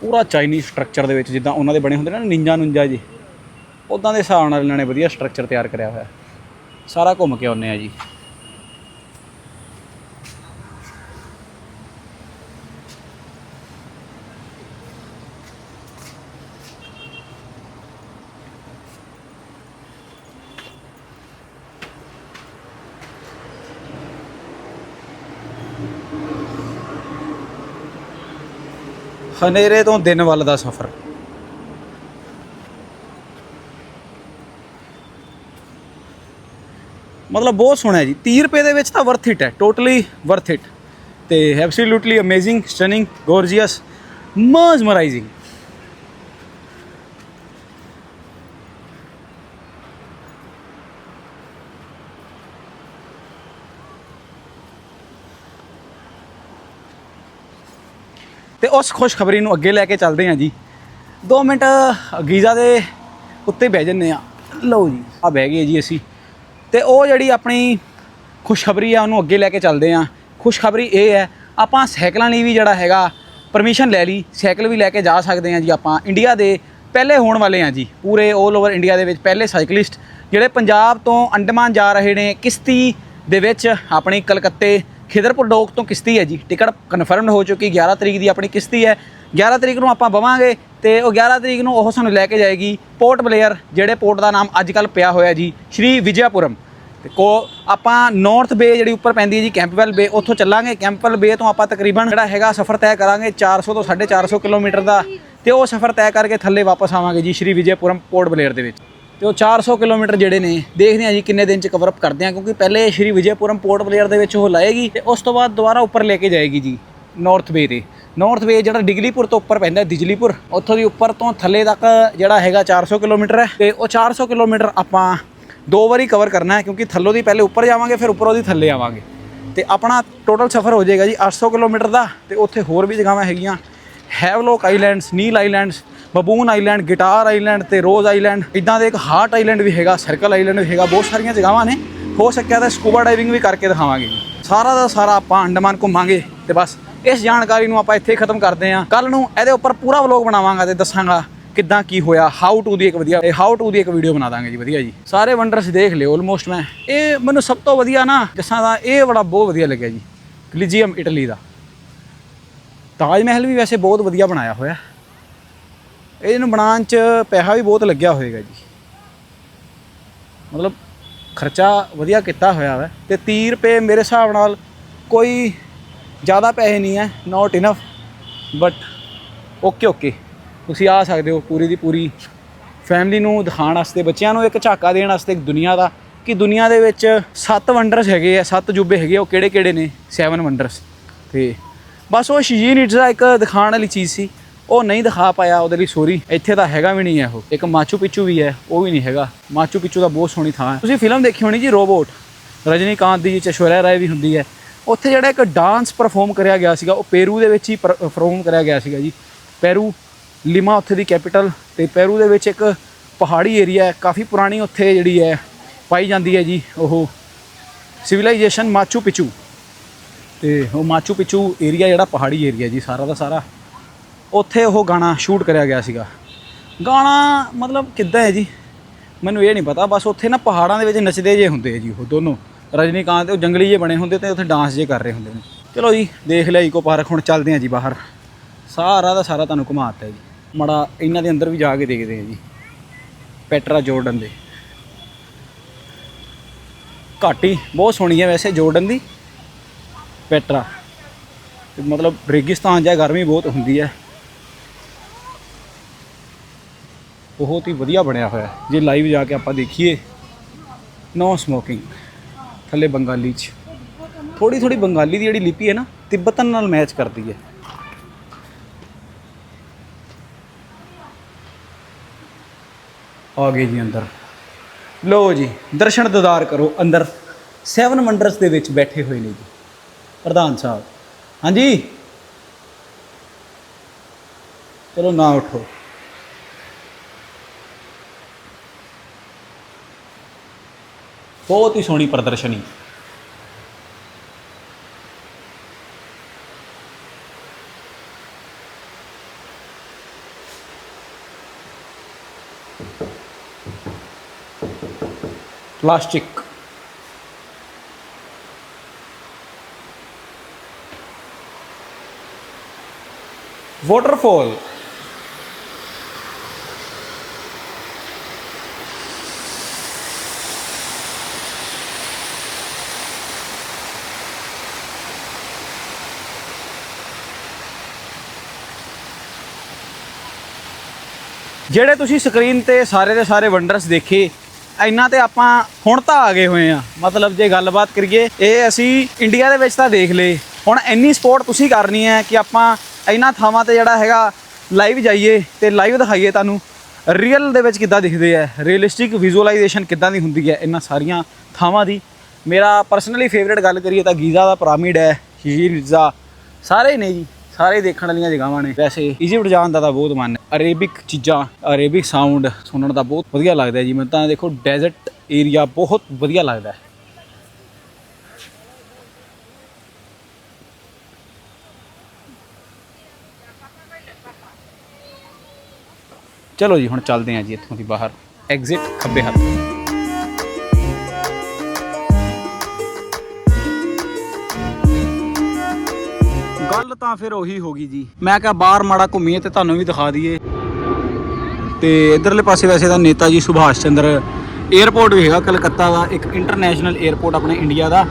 ਪੂਰਾ ਚਾਈਨੀਜ਼ ਸਟਰਕਚਰ ਦੇ ਵਿੱਚ ਜਿੱਦਾਂ ਉਹਨਾਂ ਦੇ ਬਣੇ ਹੁੰਦੇ ਨੇ ਨਾ ਨਿੰਜਾ ਨੁੰਜਾ ਜੀ। ਉਦਾਂ ਦੇ ਹਿਸਾਬ ਨਾਲ ਇਹਨਾਂ ਨੇ ਵਧੀਆ ਸਟਰਕਚਰ ਤਿਆਰ ਕਰਿਆ ਹੋਇਆ। ਸਾਰਾ ਘੁੰਮ ਕੇ ਆਉਂਦੇ ਆ ਜੀ। ਹਨੇਰੇ ਤੋਂ ਦਿਨ ਵੱਲ ਦਾ ਸਫ਼ਰ। ਮਤਲਬ ਬਹੁਤ ਸੋਹਣਾ ਜੀ। 30 ਰੁਪਏ ਦੇ ਵਿੱਚ ਤਾਂ ਵਰਥ ਇਟ ਹੈ ਟੋਟਲੀ ਵਰਥ ਇਟ ਤੇ absolutely amazing stunning gorgeous mesmerising ਤੇ ਉਸ ਖੁਸ਼ਖਬਰੀ ਨੂੰ ਅੱਗੇ ਲੈ ਕੇ ਚੱਲਦੇ ਹਾਂ ਜੀ। 2 ਮਿੰਟ ਗੀਜ਼ਾ ਦੇ ਉੱਤੇ ਬਹਿ ਜੰਨੇ ਆ ਲਓ ਜੀ, ਆ ਬਹਿ ਗਏ ਜੀ ਅਸੀਂ। ਤੇ ਉਹ ਜਿਹੜੀ ਆਪਣੀ ਖੁਸ਼ਖਬਰੀ ਆ, ਉਹਨੂੰ ਅੱਗੇ ਲੈ ਕੇ ਚੱਲਦੇ ਆ। ਖੁਸ਼ਖਬਰੀ ਇਹ ਹੈ, ਆਪਾਂ ਸਾਈਕਲਾਂ ਲਈ ਵੀ ਜਿਹੜਾ ਹੈਗਾ ਪਰਮਿਸ਼ਨ ਲੈ ਲਈ, ਸਾਈਕਲ ਵੀ ਲੈ ਕੇ ਜਾ ਸਕਦੇ ਆ ਜੀ ਆਪਾਂ। ਇੰਡੀਆ ਦੇ ਪਹਿਲੇ ਹੋਣ ਵਾਲੇ ਆ ਜੀ, ਪੂਰੇ 올 ਓਵਰ ਇੰਡੀਆ ਦੇ ਵਿੱਚ ਪਹਿਲੇ ਸਾਈਕਲਿਸਟ ਜਿਹੜੇ ਪੰਜਾਬ ਤੋਂ ਅੰਡਮਾਨ ਜਾ ਰਹੇ ਨੇ, ਕਿਸ਼ਤੀ ਦੇ ਵਿੱਚ ਆਪਣੀ ਕਲਕੱਤੇ, ਖਿਦਰਪੁਰ ਡੋਕ ਤੋਂ ਕਿਸ਼ਤੀ ਹੈ ਜੀ। ਟਿਕਟ ਕਨਫਰਮਡ ਹੋ ਚੁੱਕੀ 11 ਤਰੀਕ ਦੀ ਆਪਣੀ ਕਿਸ਼ਤੀ ਹੈ। 11 ਤਰੀਕ ਨੂੰ ਆਪਾਂ ਬਵਾਂਗੇ ਤੇ ਉਹ 11 ਤਰੀਕ ਨੂੰ ਉਹ ਸਾਨੂੰ ਲੈ ਕੇ ਜਾਏਗੀ ਪੋਰਟ ਬਲੇਅਰ, ਜਿਹੜੇ ਪੋਰਟ ਦਾ ਨਾਮ ਅੱਜ ਕੱਲ ਪਿਆ ਹੋਇਆ ਜੀ, ਸ਼੍ਰੀ ਵਿਜਯਪੁਰਮ ਤੇ ਕੋ ਆਪਾਂ ਨਾਰਥ ਬੇ ਜਿਹੜੀ ਉੱਪਰ ਪੈਂਦੀ ਹੈ ਜੀ ਕੈਂਪਵੈਲ ਬੇ ਉੱਥੋਂ ਚੱਲਾਂਗੇ। ਕੈਂਪਵੈਲ ਬੇ ਤੋਂ ਆਪਾਂ ਤਕਰੀਬਨ ਜਿਹੜਾ ਹੈਗਾ ਸਫ਼ਰ ਤੈਅ ਕਰਾਂਗੇ 400 ਤੋਂ 450 ਕਿਲੋਮੀਟਰ ਦਾ। ਤੇ ਉਹ ਸਫ਼ਰ ਤੈਅ ਕਰਕੇ ਥੱਲੇ ਵਾਪਸ ਆਵਾਂਗੇ ਜੀ, ਸ਼੍ਰੀ ਵਿਜੇਪੁਰਮ ਪੋਰਟ ਬਲੇਅਰ ਦੇ ਵਿੱਚ। ਤੇ ਉਹ 400 ਕਿਲੋਮੀਟਰ ਜਿਹੜੇ ਨੇ, ਦੇਖਦੇ ਹਾਂ ਜੀ ਕਿੰਨੇ ਦਿਨ ਚ ਕਵਰ ਅਪ ਕਰਦੇ ਹਾਂ, ਕਿਉਂਕਿ ਪਹਿਲੇ ਸ਼੍ਰੀ ਵਿਜੇਪੁਰਮ ਪੋਰਟ ਬਲੇਅਰ ਦੇ ਵਿੱਚ ਉਹ ਲਾਏਗੀ ਤੇ ਉਸ ਤੋਂ ਬਾਅਦ ਦੁਬਾਰਾ ਉੱਪਰ ਲੈ ਕੇ ਜਾਏਗੀ ਜੀ ਨਾਰਥ ਬੇ ਤੇ। ਨਾਰਥ ਵੇ ਜਿਹੜਾ ਡਿਗਲੀਪੁਰ ਤੋਂ ਉੱਪਰ ਪੈਂਦਾ ਹੈ, ਦਿਜਲੀਪੁਰ ਉੱਥੋਂ ਦੀ ਉੱਪਰ ਤੋਂ ਥੱਲੇ ਤੱਕ ਜਿਹੜਾ ਹੈਗਾ 400 ਕਿਲੋਮੀਟਰ ਹੈ ਤੇ ਉਹ 400 ਕਿਲੋਮੀਟਰ ਆਪਾਂ ਦੋ ਵਾਰੀ ਕਵਰ ਕਰਨਾ ਹੈ ਕਿਉਂਕਿ ਥੱਲੋਂ ਦੀ ਪਹਿਲੇ ਉੱਪਰ ਜਾਵਾਂਗੇ ਫਿਰ ਉੱਪਰੋਂ ਦੀ ਥੱਲੇ ਆਵਾਂਗੇ। ਤੇ ਆਪਣਾ ਟੋਟਲ ਸਫ਼ਰ ਹੋ ਜਾਏਗਾ ਜੀ 800 ਕਿਲੋਮੀਟਰ ਦਾ ਤੇ ਉੱਥੇ ਹੋਰ ਵੀ ਜਗ੍ਹਾਵਾਂ ਹੈਗੀਆਂ। ਹੈਵਲੋਕ ਆਈਲੈਂਡਸ ਨੀਲ ਆਈਲੈਂਡਸ ਬਬੂਨ ਆਈਲੈਂਡ ਗਿਟਾਰ ਆਈਲੈਂਡ ਤੇ ਰੋਜ਼ ਆਈਲੈਂਡ ਇਦਾਂ ਦੇ ਇੱਕ ਹਾਰਟ ਆਈਲੈਂਡ ਵੀ ਹੈਗਾ ਸਰਕਲ ਆਈਲੈਂਡ ਵੀ ਹੈਗਾ ਬਹੁਤ ਸਾਰੀਆਂ ਜਗ੍ਹਾਵਾਂ ਨੇ। ਹੋ ਸਕਿਆ ਤਾਂ ਸਕੂਬਾ ਡਾਈਵਿੰਗ ਵੀ ਕਰਕੇ ਦਿਖਾਵਾਂਗੇ ਸਾਰਾ ਦਾ ਸਾਰਾ ਆਪਾਂ ਅੰਡਮਾਨ ਘੁੰਮਾਂਗੇ ਤੇ ਬਸ ਇਸ ਜਾਣਕਾਰੀ ਨੂੰ ਆਪਾਂ ਇੱਥੇ ਖਤਮ ਕਰਦੇ ਹਾਂ। ਕੱਲ ਨੂੰ ਇਹਦੇ ਉੱਪਰ ਪੂਰਾ ਵਲੌਗ ਬਣਾਵਾਂਗਾ ਤੇ ਦੱਸਾਂਗਾ ਕਿੱਦਾਂ ਕੀ ਹੋਇਆ। ਹਾਊ ਟੂ ਦੀ ਇੱਕ ਵਧੀਆ ਹਾਊ ਟੂ ਦੀ ਇੱਕ ਵੀਡੀਓ ਬਣਾ ਦਾਂਗੇ ਜੀ, ਵਧੀਆ ਜੀ। ਸਾਰੇ ਵੰਡਰਸ ਦੇਖ ਲਿਓ ਆਲਮੋਸਟ ਮੈਂ। ਇਹ ਮੈਨੂੰ ਸਭ ਤੋਂ ਵਧੀਆ ਨਾ ਦੱਸਾਂ ਦਾ ਇਹ ਬੜਾ ਬਹੁਤ ਵਧੀਆ ਲੱਗਿਆ ਜੀ ਕਲੀਜੀਅਮ ਇਟਲੀ ਦਾ। ਤਾਜ ਮਹਿਲ ਵੀ ਵੈਸੇ ਬਹੁਤ ਵਧੀਆ ਬਣਾਇਆ ਹੋਇਆ। ਇਹਨੂੰ ਬਣਾਉਣ 'ਚ ਪੈਸਾ ਵੀ ਬਹੁਤ ਲੱਗਿਆ ਹੋਏਗਾ ਜੀ। ਮਤਲਬ ਖਰਚਾ ਵਧੀਆ ਕੀਤਾ ਹੋਇਆ ਹੈ ਤੇ 30 ਰੁਪਏ ਮੇਰੇ ਹਿਸਾਬ ਨਾਲ ਕੋਈ ਜ਼ਿਆਦਾ ਪੈਸੇ ਨਹੀਂ ਹੈ not enough but okay okay ਤੁਸੀਂ ਆ ਸਕਦੇ ਹੋ ਪੂਰੀ ਦੀ ਪੂਰੀ ਫੈਮਿਲੀ ਨੂੰ ਦਿਖਾਉਣ ਵਾਸਤੇ ਬੱਚਿਆਂ ਨੂੰ ਇੱਕ ਝਾਕਾ ਦੇਣ ਵਾਸਤੇ ਦੁਨੀਆ ਦਾ ਕਿ ਦੁਨੀਆ ਦੇ ਵਿੱਚ ਸੱਤ ਵੰਡਰਸ ਹੈਗੇ ਆ ਸੱਤ ਜੂਬੇ ਹੈਗੇ ਆ, ਉਹ ਕਿਹੜੇ ਕਿਹੜੇ ਨੇ? ਸੈਵਨ ਵੰਡਰਸ ਤੇ ਬਸ ਉਹ ਸ਼ੀਜੀਨ ਇਟਸ ਦਾ ਇੱਕ ਦਿਖਾਉਣ ਵਾਲੀ ਚੀਜ਼ ਸੀ ਉਹ ਨਹੀਂ ਦਿਖਾ ਪਾਇਆ ਉਹਦੇ ਲਈ ਸੋਰੀ ਇੱਥੇ ਤਾਂ ਹੈਗਾ ਵੀ ਨਹੀਂ ਹੈ ਉਹ। ਇੱਕ ਮਾਚੂ ਪਿੱਚੂ ਵੀ ਹੈ ਉਹ ਵੀ ਨਹੀਂ ਹੈਗਾ। ਮਾਚੂ ਪਿਚੂ ਦਾ ਬਹੁਤ ਸੋਹਣੀ ਥਾਂ ਹੈ। ਤੁਸੀਂ ਫਿਲਮ ਦੇਖੀ ਹੋਣੀ ਜੀ ਰੋਬੋਟ ਰਜਨੀਕਾਂਤ ਦੀ ਚਸ਼ਵਰਿਆ ਰਾਏ ਵੀ ਹੁੰਦੀ ਹੈ। ਉੱਥੇ ਜਿਹੜਾ ਇੱਕ ਡਾਂਸ ਪਰਫਾਰਮ ਕਰਿਆ ਗਿਆ ਸੀਗਾ, ਉਹ ਪੇਰੂ ਦੇ ਵਿੱਚ ਹੀ ਪਰਫਾਰਮ ਕਰਿਆ ਗਿਆ ਸੀਗਾ ਜੀ। ਪੈਰੂ ਲਿਮਾ ਉੱਥੇ ਦੀ ਕੈਪੀਟਲ ਤੇ ਪੈਰੂ ਦੇ ਵਿੱਚ ਇੱਕ ਪਹਾੜੀ ਏਰੀਆ ਹੈ, ਕਾਫੀ ਪੁਰਾਣੀ ਉੱਥੇ ਜਿਹੜੀ ਹੈ, ਪਾਈ ਜਾਂਦੀ ਹੈ ਜੀ, ਉਹ ਸਿਵਲਾਈਜੇਸ਼ਨ ਮਾਚੂ ਪਿਚੂ ਤੇ ਉਹ ਮਾਚੂ ਪਿਚੂ ਏਰੀਆ ਜਿਹੜਾ ਪਹਾੜੀ ਏਰੀਆ ਜੀ, ਸਾਰਾ ਦਾ ਸਾਰਾ, ਉੱਥੇ ਉਹ ਗਾਣਾ ਸ਼ੂਟ ਕਰਿਆ ਗਿਆ ਸੀਗਾ। ਗਾਣਾ ਮਤਲਬ ਕਿੱਦਾਂ ਹੈ ਜੀ? ਮੈਨੂੰ ਇਹ ਨਹੀਂ ਪਤਾ, ਬਸ ਉੱਥੇ ਨਾ ਪਹਾੜਾਂ ਦੇ ਵਿੱਚ ਨੱਚਦੇ ਜੇ ਹੁੰਦੇ ਆ ਜੀ, ਉਹ ਦੋਨੋਂ। ਰਜਨੀਕਾਂਤ, ਉਹ ਜੰਗਲੀ ਜੇ ਬਣੇ ਹੁੰਦੇ ਤੇ ਉੱਥੇ ਡਾਂਸ ਜੇ ਕਰ ਰਹੇ ਹੁੰਦੇ ਨੇ। ਚਲੋ ਜੀ, ਦੇਖ ਲਿਆ ਇਕੋ ਪਾਰਕ ਹੁਣ ਚੱਲਦੇ ਆ ਜੀ ਬਾਹਰ। ਸਾਰਾ ਦਾ ਸਾਰਾ ਤੁਹਾਨੂੰ ਘੁਮਾਤਾ ਜੀ। ਮੜਾ ਇਹਨਾਂ ਦੇ ਅੰਦਰ ਵੀ ਜਾ ਕੇ ਦੇਖਦੇ ਆ ਜੀ। ਪੈਟਰਾ ਜੋਰਡਨ ਦੇ। ਘਾਟੀ ਬਹੁਤ ਸੋਹਣੀ ਹੈ ਵੈਸੇ ਜੋਰਡਨ ਦੀ। ਪੈਟਰਾ। ਮਤਲਬ ਰੇਗਿਸਤਾਨ ਜਾਂ ਗਰਮੀ ਬਹੁਤ ਹੁੰਦੀ ਹੈ। ਬਹੁਤ ਹੀ ਵਧੀਆ ਬਣਿਆ ਹੋਇਆ। ਜੇ ਲਾਈਵ ਜਾ ਕੇ ਆਪਾਂ ਦੇਖੀਏ ਨੋ ਸਮੋਕਿੰਗ ਥੱਲੇ ਬੰਗਾਲੀ ਚ। ਥੋੜੀ ਥੋੜੀ ਬੰਗਾਲੀ ਦੀ ਜਿਹੜੀ ਲਿਪੀ ਹੈ ਨਾ, ਤਿੱਬਤਨ ਨਾਲ ਮੈਚ ਕਰਦੀ ਹੈ। ਆ ਗਏ ਜੀ ਅੰਦਰ। ਲੋ ਜੀ, ਦਰਸ਼ਨ ਦਦਾਰ ਕਰੋ ਅੰਦਰ। ਸੈਵਨ ਵੰਡਰਸ ਦੇ ਵਿੱਚ ਬੈਠੇ ਹੋਏ ਨੇ ਜੀ, ਪ੍ਰਧਾਨ ਸਾਹਿਬ। ਹਾਂਜੀ? ਚਲੋ ਨਾ ਉਠੋ। ਬਹੁਤ ਹੀ ਸੋਹਣੀ ਪ੍ਰਦਰਸ਼ਨੀ ਪਲਾਸਟਿਕ ਵਾਟਰਫਾਲ ਜਿਹੜੇ ਤੁਸੀਂ ਸਕਰੀਨ ਤੇ ਸਾਰੇ ਦੇ ਸਾਰੇ ਵੰਡਰਸ ਦੇਖੇ, ਇੰਨਾ ਤੇ ਆਪਾਂ ਹੁਣ ਤਾਂ ਆ ਗਏ ਹੋਏ ਆ ਮਤਲਬ ਜੇ ਗੱਲਬਾਤ ਕਰੀਏ, ਇਹ ਅਸੀਂ ਇੰਡੀਆ ਦੇ ਵਿੱਚ ਤਾਂ ਦੇਖ ਲਏ। ਹੁਣ ਇੰਨੀ ਸਪੋਰਟ ਤੁਸੀਂ ਕਰਨੀ ਹੈ ਕਿ ਆਪਾਂ ਇੰਨਾ ਥਾਵਾਂ ਤੇ ਜਿਹੜਾ ਹੈਗਾ ਲਾਈਵ ਜਾਈਏ ਤੇ ਲਾਈਵ ਦਿਖਾਈਏ ਤੁਹਾਨੂੰ। ਰੀਅਲ ਦੇ ਵਿੱਚ ਕਿੱਦਾਂ ਦਿਖਦੇ ਆ ਰੀਅਲਿਸਟਿਕ ਵਿਜ਼ੂਅਲਾਈਜੇਸ਼ਨ ਕਿੱਦਾਂ ਦੀ ਹੁੰਦੀ ਹੈ ਇਹਨਾਂ ਸਾਰੀਆਂ ਥਾਵਾਂ ਦੀ? ਮੇਰਾ ਪਰਸਨਲੀ ਫੇਵਰੇਟ ਗੱਲ ਕਰੀਏ ਤਾਂ ਗੀਜ਼ਾ ਦਾ ਪਿਰਾਮਿਡ ਹੈ ਹੀਲਜ਼ਾ ਸਾਰੇ ਨੇ ਜੀ। ਸਾਰੇ ਦੇਖਣ ਵਾਲੀਆਂ ਜਗ੍ਹਾਵਾਂ ਨੇ। ਵੈਸੇ ਇਜਿਪਟ ਜਾਣ ਦਾ ਤਾਂ ਬਹੁਤ ਮਨ ਹੈ। ਅਰੇਬਿਕ ਚੀਜ਼ਾਂ ਅਰੇਬਿਕ ਸਾਊਂਡ ਸੁਣਨ ਦਾ ਬਹੁਤ ਵਧੀਆ ਲੱਗਦਾ ਜੀ। ਮੈਨੂੰ ਤਾਂ ਦੇਖੋ ਡੈਜ਼ਰਟ ਏਰੀਆ ਬਹੁਤ ਵਧੀਆ ਲੱਗਦਾ ਹੈ। ਚਲੋ ਜੀ, ਹੁਣ ਚੱਲਦੇ ਹਾਂ ਜੀ ਇੱਥੋਂ ਦੀ ਬਾਹਰ। ਐਗਜ਼ਿਟ ਖੱਬੇ ਹੱਥ। ਗੱਲ ਤਾਂ ਫਿਰ ਉਹੀ ਹੋ ਗਈ ਜੀ। ਮੈਂ ਕਿਹਾ ਬਾਹਰ ਮਾੜਾ ਘੁੰਮੀਏ ਤੇ ਤੁਹਾਨੂੰ ਵੀ ਦਿਖਾ ਦਈਏ। ਤੇ ਇਧਰਲੇ ਪਾਸੇ ਵੈਸੇ ਤਾਂ ਨੇਤਾ ਜੀ ਸੁਭਾਸ਼ ਚੰਦਰ 에ਅਰਪੋਰਟ ਵੀ ਹੈਗਾ ਕਲਕੱਤਾ ਦਾ, ਇੱਕ ਇੰਟਰਨੈਸ਼ਨਲ 에ਅਰਪੋਰਟ ਆਪਣੇ ਇੰਡੀਆ ਦਾ।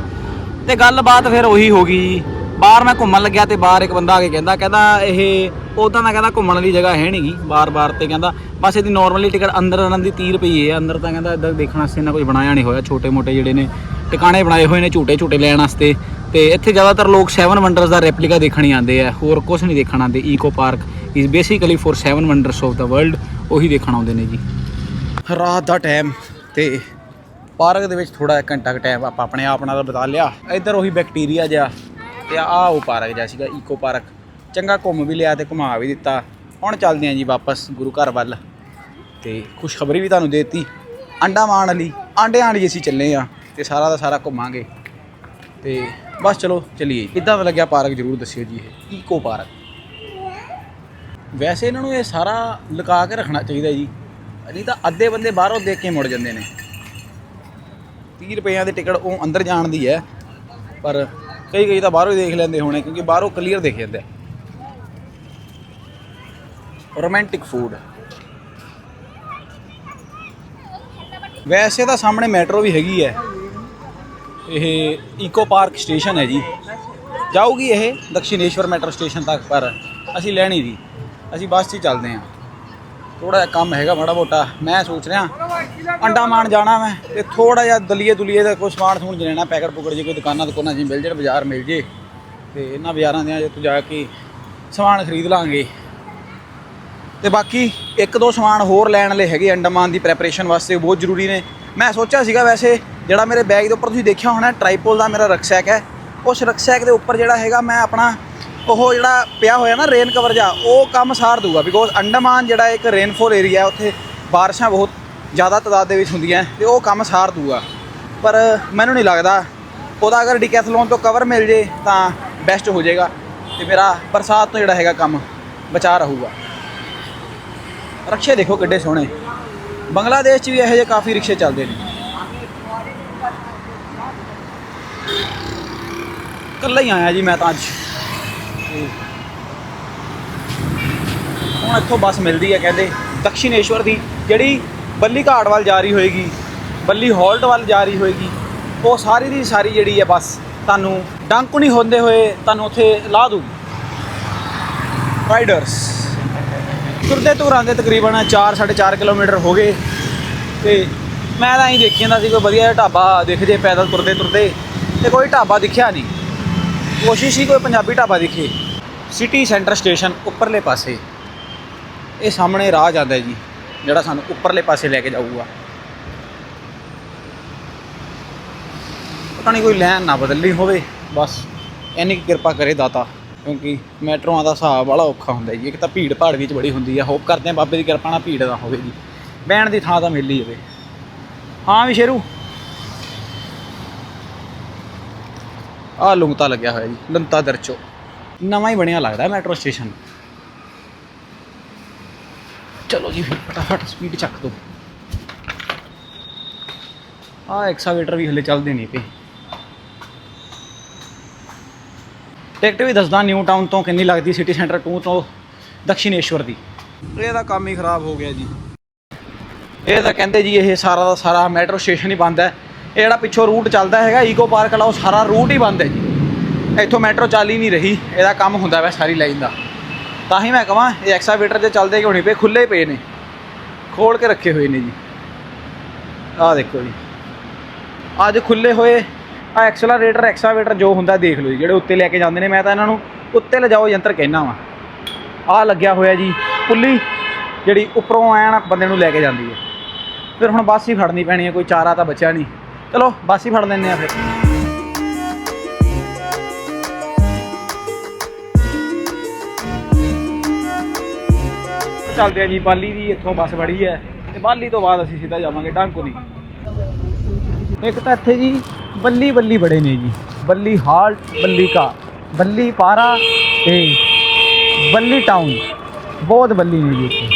ਤੇ ਗੱਲਬਾਤ ਫਿਰ ਉਹੀ ਹੋ ਗਈ ਜੀ। ਬਾਹਰ ਮੈਂ ਘੁੰਮਣ ਲੱਗਿਆ ਤੇ ਬਾਹਰ ਇੱਕ ਬੰਦਾ ਆ ਕੇ ਕਹਿੰਦਾ ਕਹਿੰਦਾ ਇਹ ਉਦਾਂ ਦਾ ਕਹਿੰਦਾ ਘੁੰਮਣ ਵਾਲੀ ਜਗ੍ਹਾ ਹੈ ਨਹੀਂਗੀ ਬਾਰ-ਬਾਰ ਤੇ ਕਹਿੰਦਾ, ਬਸ ਇਹਦੀ ਨਾਰਮਲੀ ਟਿਕਟ ਅੰਦਰ ਆਉਣ ਦੀ 30 ਰੁਪਏ ਹੈ ਅੰਦਰ ਤਾਂ ਕਹਿੰਦਾ ਇਦਾਂ ਦੇਖਣ ਵਾਸਤੇ ਨਾ ਕੋਈ ਬਣਾਇਆ ਨਹੀਂ ਹੋਇਆ ਛੋਟੇ-ਮੋਟੇ ਜਿਹੜੇ ਨੇ, ਟਿਕਾਣੇ ਬਣਾਏ ਹੋਏ ਨੇ ਝੂਟੇ-ਝੂਟੇ ਲੈਣ ਵਾਸਤੇ। ਤੇ ਇੱਥੇ ਜ਼ਿਆਦਾਤਰ ਲੋਕ 7 ਵੰਡਰਸ ਦਾ ਰੈਪਲੀਕਾ ਦੇਖਣ ਹੀ ਆਉਂਦੇ ਆ, ਹੋਰ ਕੁਝ ਨਹੀਂ ਦੇਖਣ ਆਉਂਦੇ eco park is basically for 7 wonders of the world ਉਹੀ ਦੇਖਣ ਆਉਂਦੇ ਨੇ ਜੀ। ਰਾਤ ਦਾ ਟਾਈਮ ਤੇ ਪਾਰਕ ਦੇ ਵਿੱਚ ਥੋੜਾ ਘੰਟਾ ਕੁ ਟਾਈਮ ਆਪਾਂ ਆਪਣੇ ਆਪ ਨਾਲ ਬਿਤਾ ਲਿਆ, ਇੱਧਰ ਉਹੀ ਬੈਕਟੀਰੀਆ ਜਿਹਾ ਤੇ ਆ ਉਹ ਪਾਰਕ ਜਿਹਾ ਸੀਗਾ ਈਕੋ ਪਾਰਕ ਚੰਗਾ ਘੁੰਮ ਵੀ ਲਿਆ ਤੇ ਘੁਮਾ ਵੀ ਦਿੱਤਾ। ਹੁਣ ਚੱਲਦੇ ਆਂ ਜੀ ਵਾਪਸ ਗੁਰੂ ਘਰ ਵੱਲ। ਤੇ ਖੁਸ਼ਖਬਰੀ ਵੀ ਤੁਹਾਨੂੰ ਦੇਤੀ। ਅੰਡਾਮਾਨ ਵਾਲੀ, ਆਂਡਿਆਂ ਵਾਲੀ ਅਸੀਂ ਚੱਲੇ ਆ ਤੇ ਸਾਰਾ ਦਾ ਸਾਰਾ ਘੁੰਮਾਂਗੇ। ਤੇ ਬਸ ਚਲੋ ਚਲੀਏ। ਕਿੱਦਾਂ ਦਾ ਲੱਗਿਆ ਪਾਰਕ ਜਰੂਰ ਦੱਸਿਓ ਜੀ ਇਹ ਈਕੋ ਪਾਰਕ ਵੈਸੇ ਇਹਨਾਂ ਨੂੰ ਇਹ ਸਾਰਾ ਲੁਕਾ ਕੇ ਰੱਖਣਾ ਚਾਹੀਦਾ ਜੀ। ਨਹੀਂ ਤਾਂ ਅੱਧੇ ਬੰਦੇ ਬਾਹਰੋਂ ਦੇਖ ਕੇ ਮੁੜ ਜਾਂਦੇ ਨੇ। 30 ਰੁਪਈਆਂ ਦੀ ਟਿਕਟ ਉਹ ਅੰਦਰ ਜਾਣ ਦੀ ਹੈ, ਪਰ ਕਈ ਕਈ ਤਾਂ ਬਾਹਰੋਂ ਹੀ ਦੇਖ ਲੈਂਦੇ ਹੋਣੇ, ਕਿਉਂਕਿ ਬਾਹਰੋਂ ਕਲੀਅਰ ਦੇਖ ਜਾਂਦਾ ਰੋਮਾਂਟਿਕ ਫੂਡ ਵੈਸੇ ਤਾਂ ਸਾਹਮਣੇ ਮੈਟਰੋ ਵੀ ਹੈਗੀ ਹੈ। ਇਹ ਈਕੋ ਪਾਰਕ ਸਟੇਸ਼ਨ ਹੈ ਜੀ। ਜਾਊਗੀ ਇਹ ਦਕਸ਼ਿਨੇਸ਼ਵਰ ਮੈਟਰੋ ਸਟੇਸ਼ਨ ਤੱਕ, ਪਰ ਅਸੀਂ ਲੈਣੀ ਦੀ ਅਸੀਂ ਬੱਸ 'ਚ ਹੀ ਚੱਲਦੇ ਹਾਂ। ਥੋੜਾ ਜਿਹਾ ਕੰਮ ਹੈਗਾ ਮਾੜਾ ਮੋਟਾ, ਮੈਂ ਸੋਚ ਰਿਹਾ ਅੰਡਾਮਾਨ ਜਾਣਾ ਮੈਂ ਤੇ ਥੋੜਾ ਜਿਹਾ ਦਲੀਏ ਦੁਲੀਏ ਦਾ ਕੋਈ ਸਮਾਨ ਸਮੂਨ ਲੈਣਾ ਪੈਕਟ ਪੁਕੜ ਜੇ ਕੋਈ ਦੁਕਾਨਾਂ ਦੁਕਾਨਾਂ ਜੀ ਮਿਲ ਜਾਣ, ਬਾਜ਼ਾਰ ਮਿਲ ਜੇ ਤੇ ਇਹਨਾਂ ਬਾਜ਼ਾਰਾਂ ਦੇ ਜੇ ਤੂੰ ਜਾ ਕੇ ਸਮਾਨ ਖਰੀਦ ਲਾਂਗੇ। ਤੇ ਬਾਕੀ ਇੱਕ ਦੋ ਸਮਾਨ ਹੋਰ ਲੈਣ ਲਈ ਹੈਗੇ ਅੰਡਾਮਾਨ ਦੀ ਪ੍ਰੈਪਰੇਸ਼ਨ ਵਾਸਤੇ ਬਹੁਤ ਜ਼ਰੂਰੀ ਨੇ। ਮੈਂ ਸੋਚਿਆ ਸੀਗਾ ਵੈਸੇ, ਜਿਹੜਾ ਮੇਰੇ ਬੈਗ ਦੇ ਉੱਪਰ ਤੁਸੀਂ ਦੇਖਿਆ ਹੋਣਾ ਟ੍ਰਾਈਪੋਲ ਦਾ ਮੇਰਾ ਰਕਸੈਕ ਹੈ। ਉਸ ਰਕਸੈਕ ਦੇ ਉੱਪਰ ਜਿਹੜਾ ਹੈਗਾ ਮੈਂ ਆਪਣਾ ਉਹ ਜਿਹੜਾ ਪਿਆ ਹੋਇਆ ਨਾ ਰੇਨ ਕਵਰ ਜਾ ਉਹ ਕੰਮ ਸਾਰ ਦੂਗਾ ਬਿਕੋਜ਼ ਅੰਡਮਾਨ ਜਿਹੜਾ ਇੱਕ ਰੇਨਫੋਲ ਏਰੀਆ ਉੱਥੇ ਬਾਰਿਸ਼ਾਂ ਬਹੁਤ ਜ਼ਿਆਦਾ ਤਾਦਾਦ ਦੇ ਵਿੱਚ ਹੁੰਦੀਆਂ ਤੇ ਉਹ ਕੰਮ ਸਾਰ ਦੂਗਾ ਪਰ ਮੈਨੂੰ ਨਹੀਂ ਲੱਗਦਾ, ਉਹਦਾ ਅਗਰ ਡਿਕੈਥਲੋਨ ਤੋਂ ਕਵਰ ਮਿਲ ਜੇ ਤਾਂ ਬੈਸਟ ਹੋ ਜਾਏਗਾ ਤੇ ਮੇਰਾ ਬਰਸਾਤ ਤੋਂ ਜਿਹੜਾ ਹੈਗਾ ਕੰਮ ਬਚਾ ਰਹੂਗਾ। ਰਿਕਸ਼ੇ ਦੇਖੋ ਕਿੱਡੇ ਸੋਹਣੇ। ਬੰਗਲਾਦੇਸ਼ 'ਚ ਵੀ ਇਹੋ ਜਿਹੇ ਕਾਫੀ ਰਿਕਸ਼ੇ ਚੱਲਦੇ ਨੇ। ਇਕੱਲਾ ਹੀ ਆਇਆ ਜੀ ਮੈਂ ਤਾਂ ਅੱਜ। ਹੁਣ ਇੱਥੋਂ ਬੱਸ ਮਿਲਦੀ ਹੈ ਕਹਿੰਦੇ, ਦਕਸ਼ਿਨੇਸ਼ਵਰ ਦੀ, ਜਿਹੜੀ ਬੱਲੀ ਘਾਟ ਵੱਲ ਜਾ ਰਹੀ ਹੋਏਗੀ, ਬੱਲੀ ਹਾਲਟ ਵੱਲ ਜਾ ਰਹੀ ਹੋਏਗੀ, ਉਹ ਸਾਰੀ ਦੀ ਸਾਰੀ ਜਿਹੜੀ ਹੈ ਬੱਸ ਤੁਹਾਨੂੰ ਡੰਕੁਣੀ ਹੁੰਦੇ ਹੋਏ ਤੁਹਾਨੂੰ ਉੱਥੇ ਲਾ ਦੂਗੀ ਰਾਈਡਰਸ ਤੁਰਦੇ ਤੁਰਾਂਦੇ ਤਕਰੀਬਨ 4 4.5 ਕਿਲੋਮੀਟਰ ਹੋ ਗਏ ਤੇ ਮੈਂ ਤਾਂ ਹੀ ਦੇਖੀ ਜਾਂਦਾ ਸੀ ਕੋਈ ਵਧੀਆ ਢਾਬਾ ਦਿਖ ਜੇ ਪੈਦਲ ਤੁਰਦੇ ਤੁਰਦੇ ਤੇ ਕੋਈ ਢਾਬਾ ਦਿਖਿਆ ਨਹੀਂ। ਕੋਸ਼ਿਸ਼ ਹੀ ਕੋਈ ਪੰਜਾਬੀ ਢਾਬਾ ਦਿਖੇ। ਸਿਟੀ ਸੈਂਟਰ ਸਟੇਸ਼ਨ ਉੱਪਰਲੇ ਪਾਸੇ। ਇਹ ਸਾਹਮਣੇ ਰਾਹ ਜਾਂਦਾ ਜੀ, ਜਿਹੜਾ ਸਾਨੂੰ ਉੱਪਰਲੇ ਪਾਸੇ ਲੈ ਕੇ ਜਾਊਗਾ। ਪਤਾ ਨਹੀਂ ਕੋਈ ਲਾਈਨ ਨਾ ਬਦਲਣੀ ਹੋਵੇ, ਬਸ ਇੰਨੀ ਕਿਰਪਾ ਕਰੇ ਦਾਤਾ, ਕਿਉਂਕਿ ਮੈਟਰੋਆਂ ਦਾ ਹਿਸਾਬ ਬੜਾ ਔਖਾ ਹੁੰਦਾ ਜੀ। ਇੱਕ ਤਾਂ ਭੀੜ ਭਾੜ ਵਿੱਚ ਬੜੀ ਹੁੰਦੀ ਆ ਹੋਪ ਕਰਦੇ ਆ ਬਾਬੇ ਦੀ ਕਿਰਪਾ ਨਾਲ ਭੀੜ ਨਾ ਹੋਵੇ ਜੀ। ਬਹਿਣ ਦੀ ਥਾਂ ਤਾਂ ਮਿਲ ਹੀ ਜਾਵੇ। ਹਾਂ ਵੀ ਸ਼ੇਰੂ। ਆ ਲੁੰਗਤਾ ਲੱਗਿਆ ਹੋਇਆ ਜੀ ਲੰਤਾ ਦਰਚੋ। ਨਵਾਂ ਹੀ ਬਣਿਆ ਲੱਗਦਾ ਮੈਟਰੋ ਸਟੇਸ਼ਨ। ਚਲੋ ਜੀ ਫਿਰ ਫਟਾਫਟ ਸਪੀਡ ਚੱਕ ਦੋ। ਆ ਐਕਸਾਵੇਟਰ ਵੀ ਹਲੇ ਚੱਲਦੇ ਨਹੀਂ ਪਏ ਟਿਕਟ ਵੀ ਦੱਸਦਾ ਨਿਊ ਟਾਊਨ ਤੋਂ ਕਿੰਨੀ ਲੱਗਦੀ ਸਿਟੀ ਸੈਂਟਰ 2 ਤੋਂ ਦਕਸ਼ਿਨੇਸ਼ਵਰ ਦੀ। ਇਹਦਾ ਕੰਮ ਹੀ ਖਰਾਬ ਹੋ ਗਿਆ ਜੀ। ਇਹ ਤਾਂ ਕਹਿੰਦੇ ਜੀ ਇਹ ਸਾਰਾ ਦਾ ਸਾਰਾ ਮੈਟਰੋ ਸਟੇਸ਼ਨ ਹੀ ਬੰਦ ਹੈ। ਇਹ ਜਿਹੜਾ ਪਿੱਛੋਂ ਰੂਟ ਚੱਲਦਾ ਹੈਗਾ ਈਕੋ ਪਾਰਕ ਵਾਲਾ, ਉਹ ਸਾਰਾ ਰੂਟ ਹੀ ਬੰਦ ਹੈ ਜੀ। ਇੱਥੋਂ ਮੈਟਰੋ ਚੱਲ ਹੀ ਨਹੀਂ ਰਹੀ, ਇਹਦਾ ਕੰਮ ਹੁੰਦਾ ਵੈ ਸਾਰੀ ਲਾਈਨ ਦਾ। ਤਾਂ ਹੀ ਮੈਂ ਕਹਾਂ, ਇਹ ਐਕਸਾਵੇਟਰ ਜੇ ਚੱਲਦੇ ਕਿਉਂ ਨਹੀਂ ਪਏ? ਖੁੱਲੇ ਪਏ ਨੇ। ਖੋਲ ਕੇ ਰੱਖੇ ਹੋਏ ਨੇ ਜੀ। ਆਹ ਦੇਖੋ ਜੀ। ਅੱਜ ਖੁੱਲੇ ਹੋਏ ਆ ਐਕਸਲਰੇਟਰ ਐਕਸਾਵੇਟਰ ਜੋ ਹੁੰਦਾ ਦੇਖ ਲਓ ਜੀ, ਜਿਹੜੇ ਉੱਤੇ ਲੈ ਕੇ ਜਾਂਦੇ ਨੇ। ਮੈਂ ਤਾਂ ਇਹਨਾਂ ਨੂੰ ਉੱਤੇ ਲਿਜਾਓ ਯੰਤਰ ਕਹਿਣਾ ਵਾ। ਆਹ ਲੱਗਿਆ ਹੋਇਆ ਜੀ, ਪੁੱਲੀ ਜਿਹੜੀ ਉੱਪਰੋਂ ਐਨ ਬੰਦੇ ਨੂੰ ਲੈ ਕੇ ਜਾਂਦੀ ਹੈ। ਫਿਰ ਹੁਣ ਬੱਸ ਹੀ ਫੜਨੀ ਪੈਣੀ ਹੈ, ਕੋਈ ਚਾਰਾ ਤਾਂ ਬਚਿਆ ਨਹੀਂ। ਚਲੋ, ਬੱਸ ਹੀ ਫੜ ਲੈਂਦੇ ਆ ਫਿਰ। ਚੱਲਦੇ ਆ ਜੀ, ਬਾਲੀ ਦੀ ਇੱਥੋਂ ਬੱਸ ਫੜੀ ਹੈ ਤੇ ਬਾਲੀ ਤੋਂ ਬਾਅਦ ਅਸੀਂ ਸਿੱਧਾ ਜਾਵਾਂਗੇ ਡਾਂਕੁਨੀ। ਇੱਕ ਤਾਂ ਇੱਥੇ ਜੀ, ਬੱਲੀ ਬੱਲੀ ਬੜੇ ਨੇ ਜੀ। ਬੱਲੀ ਹਾਲਟ ਬੱਲੀ ਕਾ, ਬੱਲੀ ਪਾਰਾ ਤੇ ਬੱਲੀ ਟਾਊਨ। ਬਹੁਤ ਬੱਲੀ ਨੇ ਜੀ ਇੱਥੇ।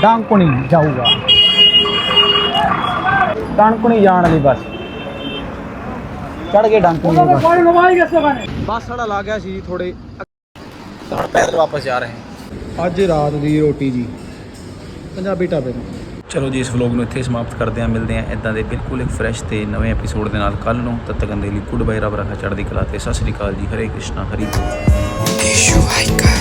ਡਾਂਕੁਣੀ ਜਾਊਗਾ। ਡਾਂਕੁਣੀ ਜਾਣ ਲਈ ਬਸ। ਚੜ ਕੇ ਡਾਂਕੁਣੀ ਦੀ ਬੱਸ। ਬੱਸ ਸਾਡਾ ਲਾ ਗਿਆ ਸੀ ਥੋੜੇ ਤਾਂ ਹੁਣ ਪੈਦਲ ਵਾਪਸ ਜਾ ਰਹੇ ਹਾਂ। ਅੱਜ ਰਾਤ ਦੀ ਰੋਟੀ ਜੀ ਪੰਜਾਬੀ ਢਾਬੇ ਤੋਂ। ਚਲੋ ਜੀ ਇਸ ਵਲੌਗ ਨੂੰ ਇੱਥੇ ਸਮਾਪਤ ਕਰਦੇ ਹਾਂ। ਮਿਲਦੇ ਹਾਂ ਇਦਾਂ ਦੇ ਬਿਲਕੁਲ ਇੱਕ ਫਰੈਸ਼ ਤੇ ਨਵੇਂ ਐਪੀਸੋਡ ਦੇ ਨਾਲ ਕੱਲ ਨੂੰ। ਤਦ ਤੱਕ ਦੇ ਲਈ ਗੁੱਡ ਬਾਏ ਰੱਬ ਰੱਖਾ ਚੜ੍ਹਦੀ ਕਲਾ ਤੇ। ਸਤਿ ਸ੍ਰੀ ਅਕਾਲ ਜੀ। ਹਰੇ ਕ੍ਰਿਸ਼ਨਾ ਹਰੀ ਬੋਲ। Visual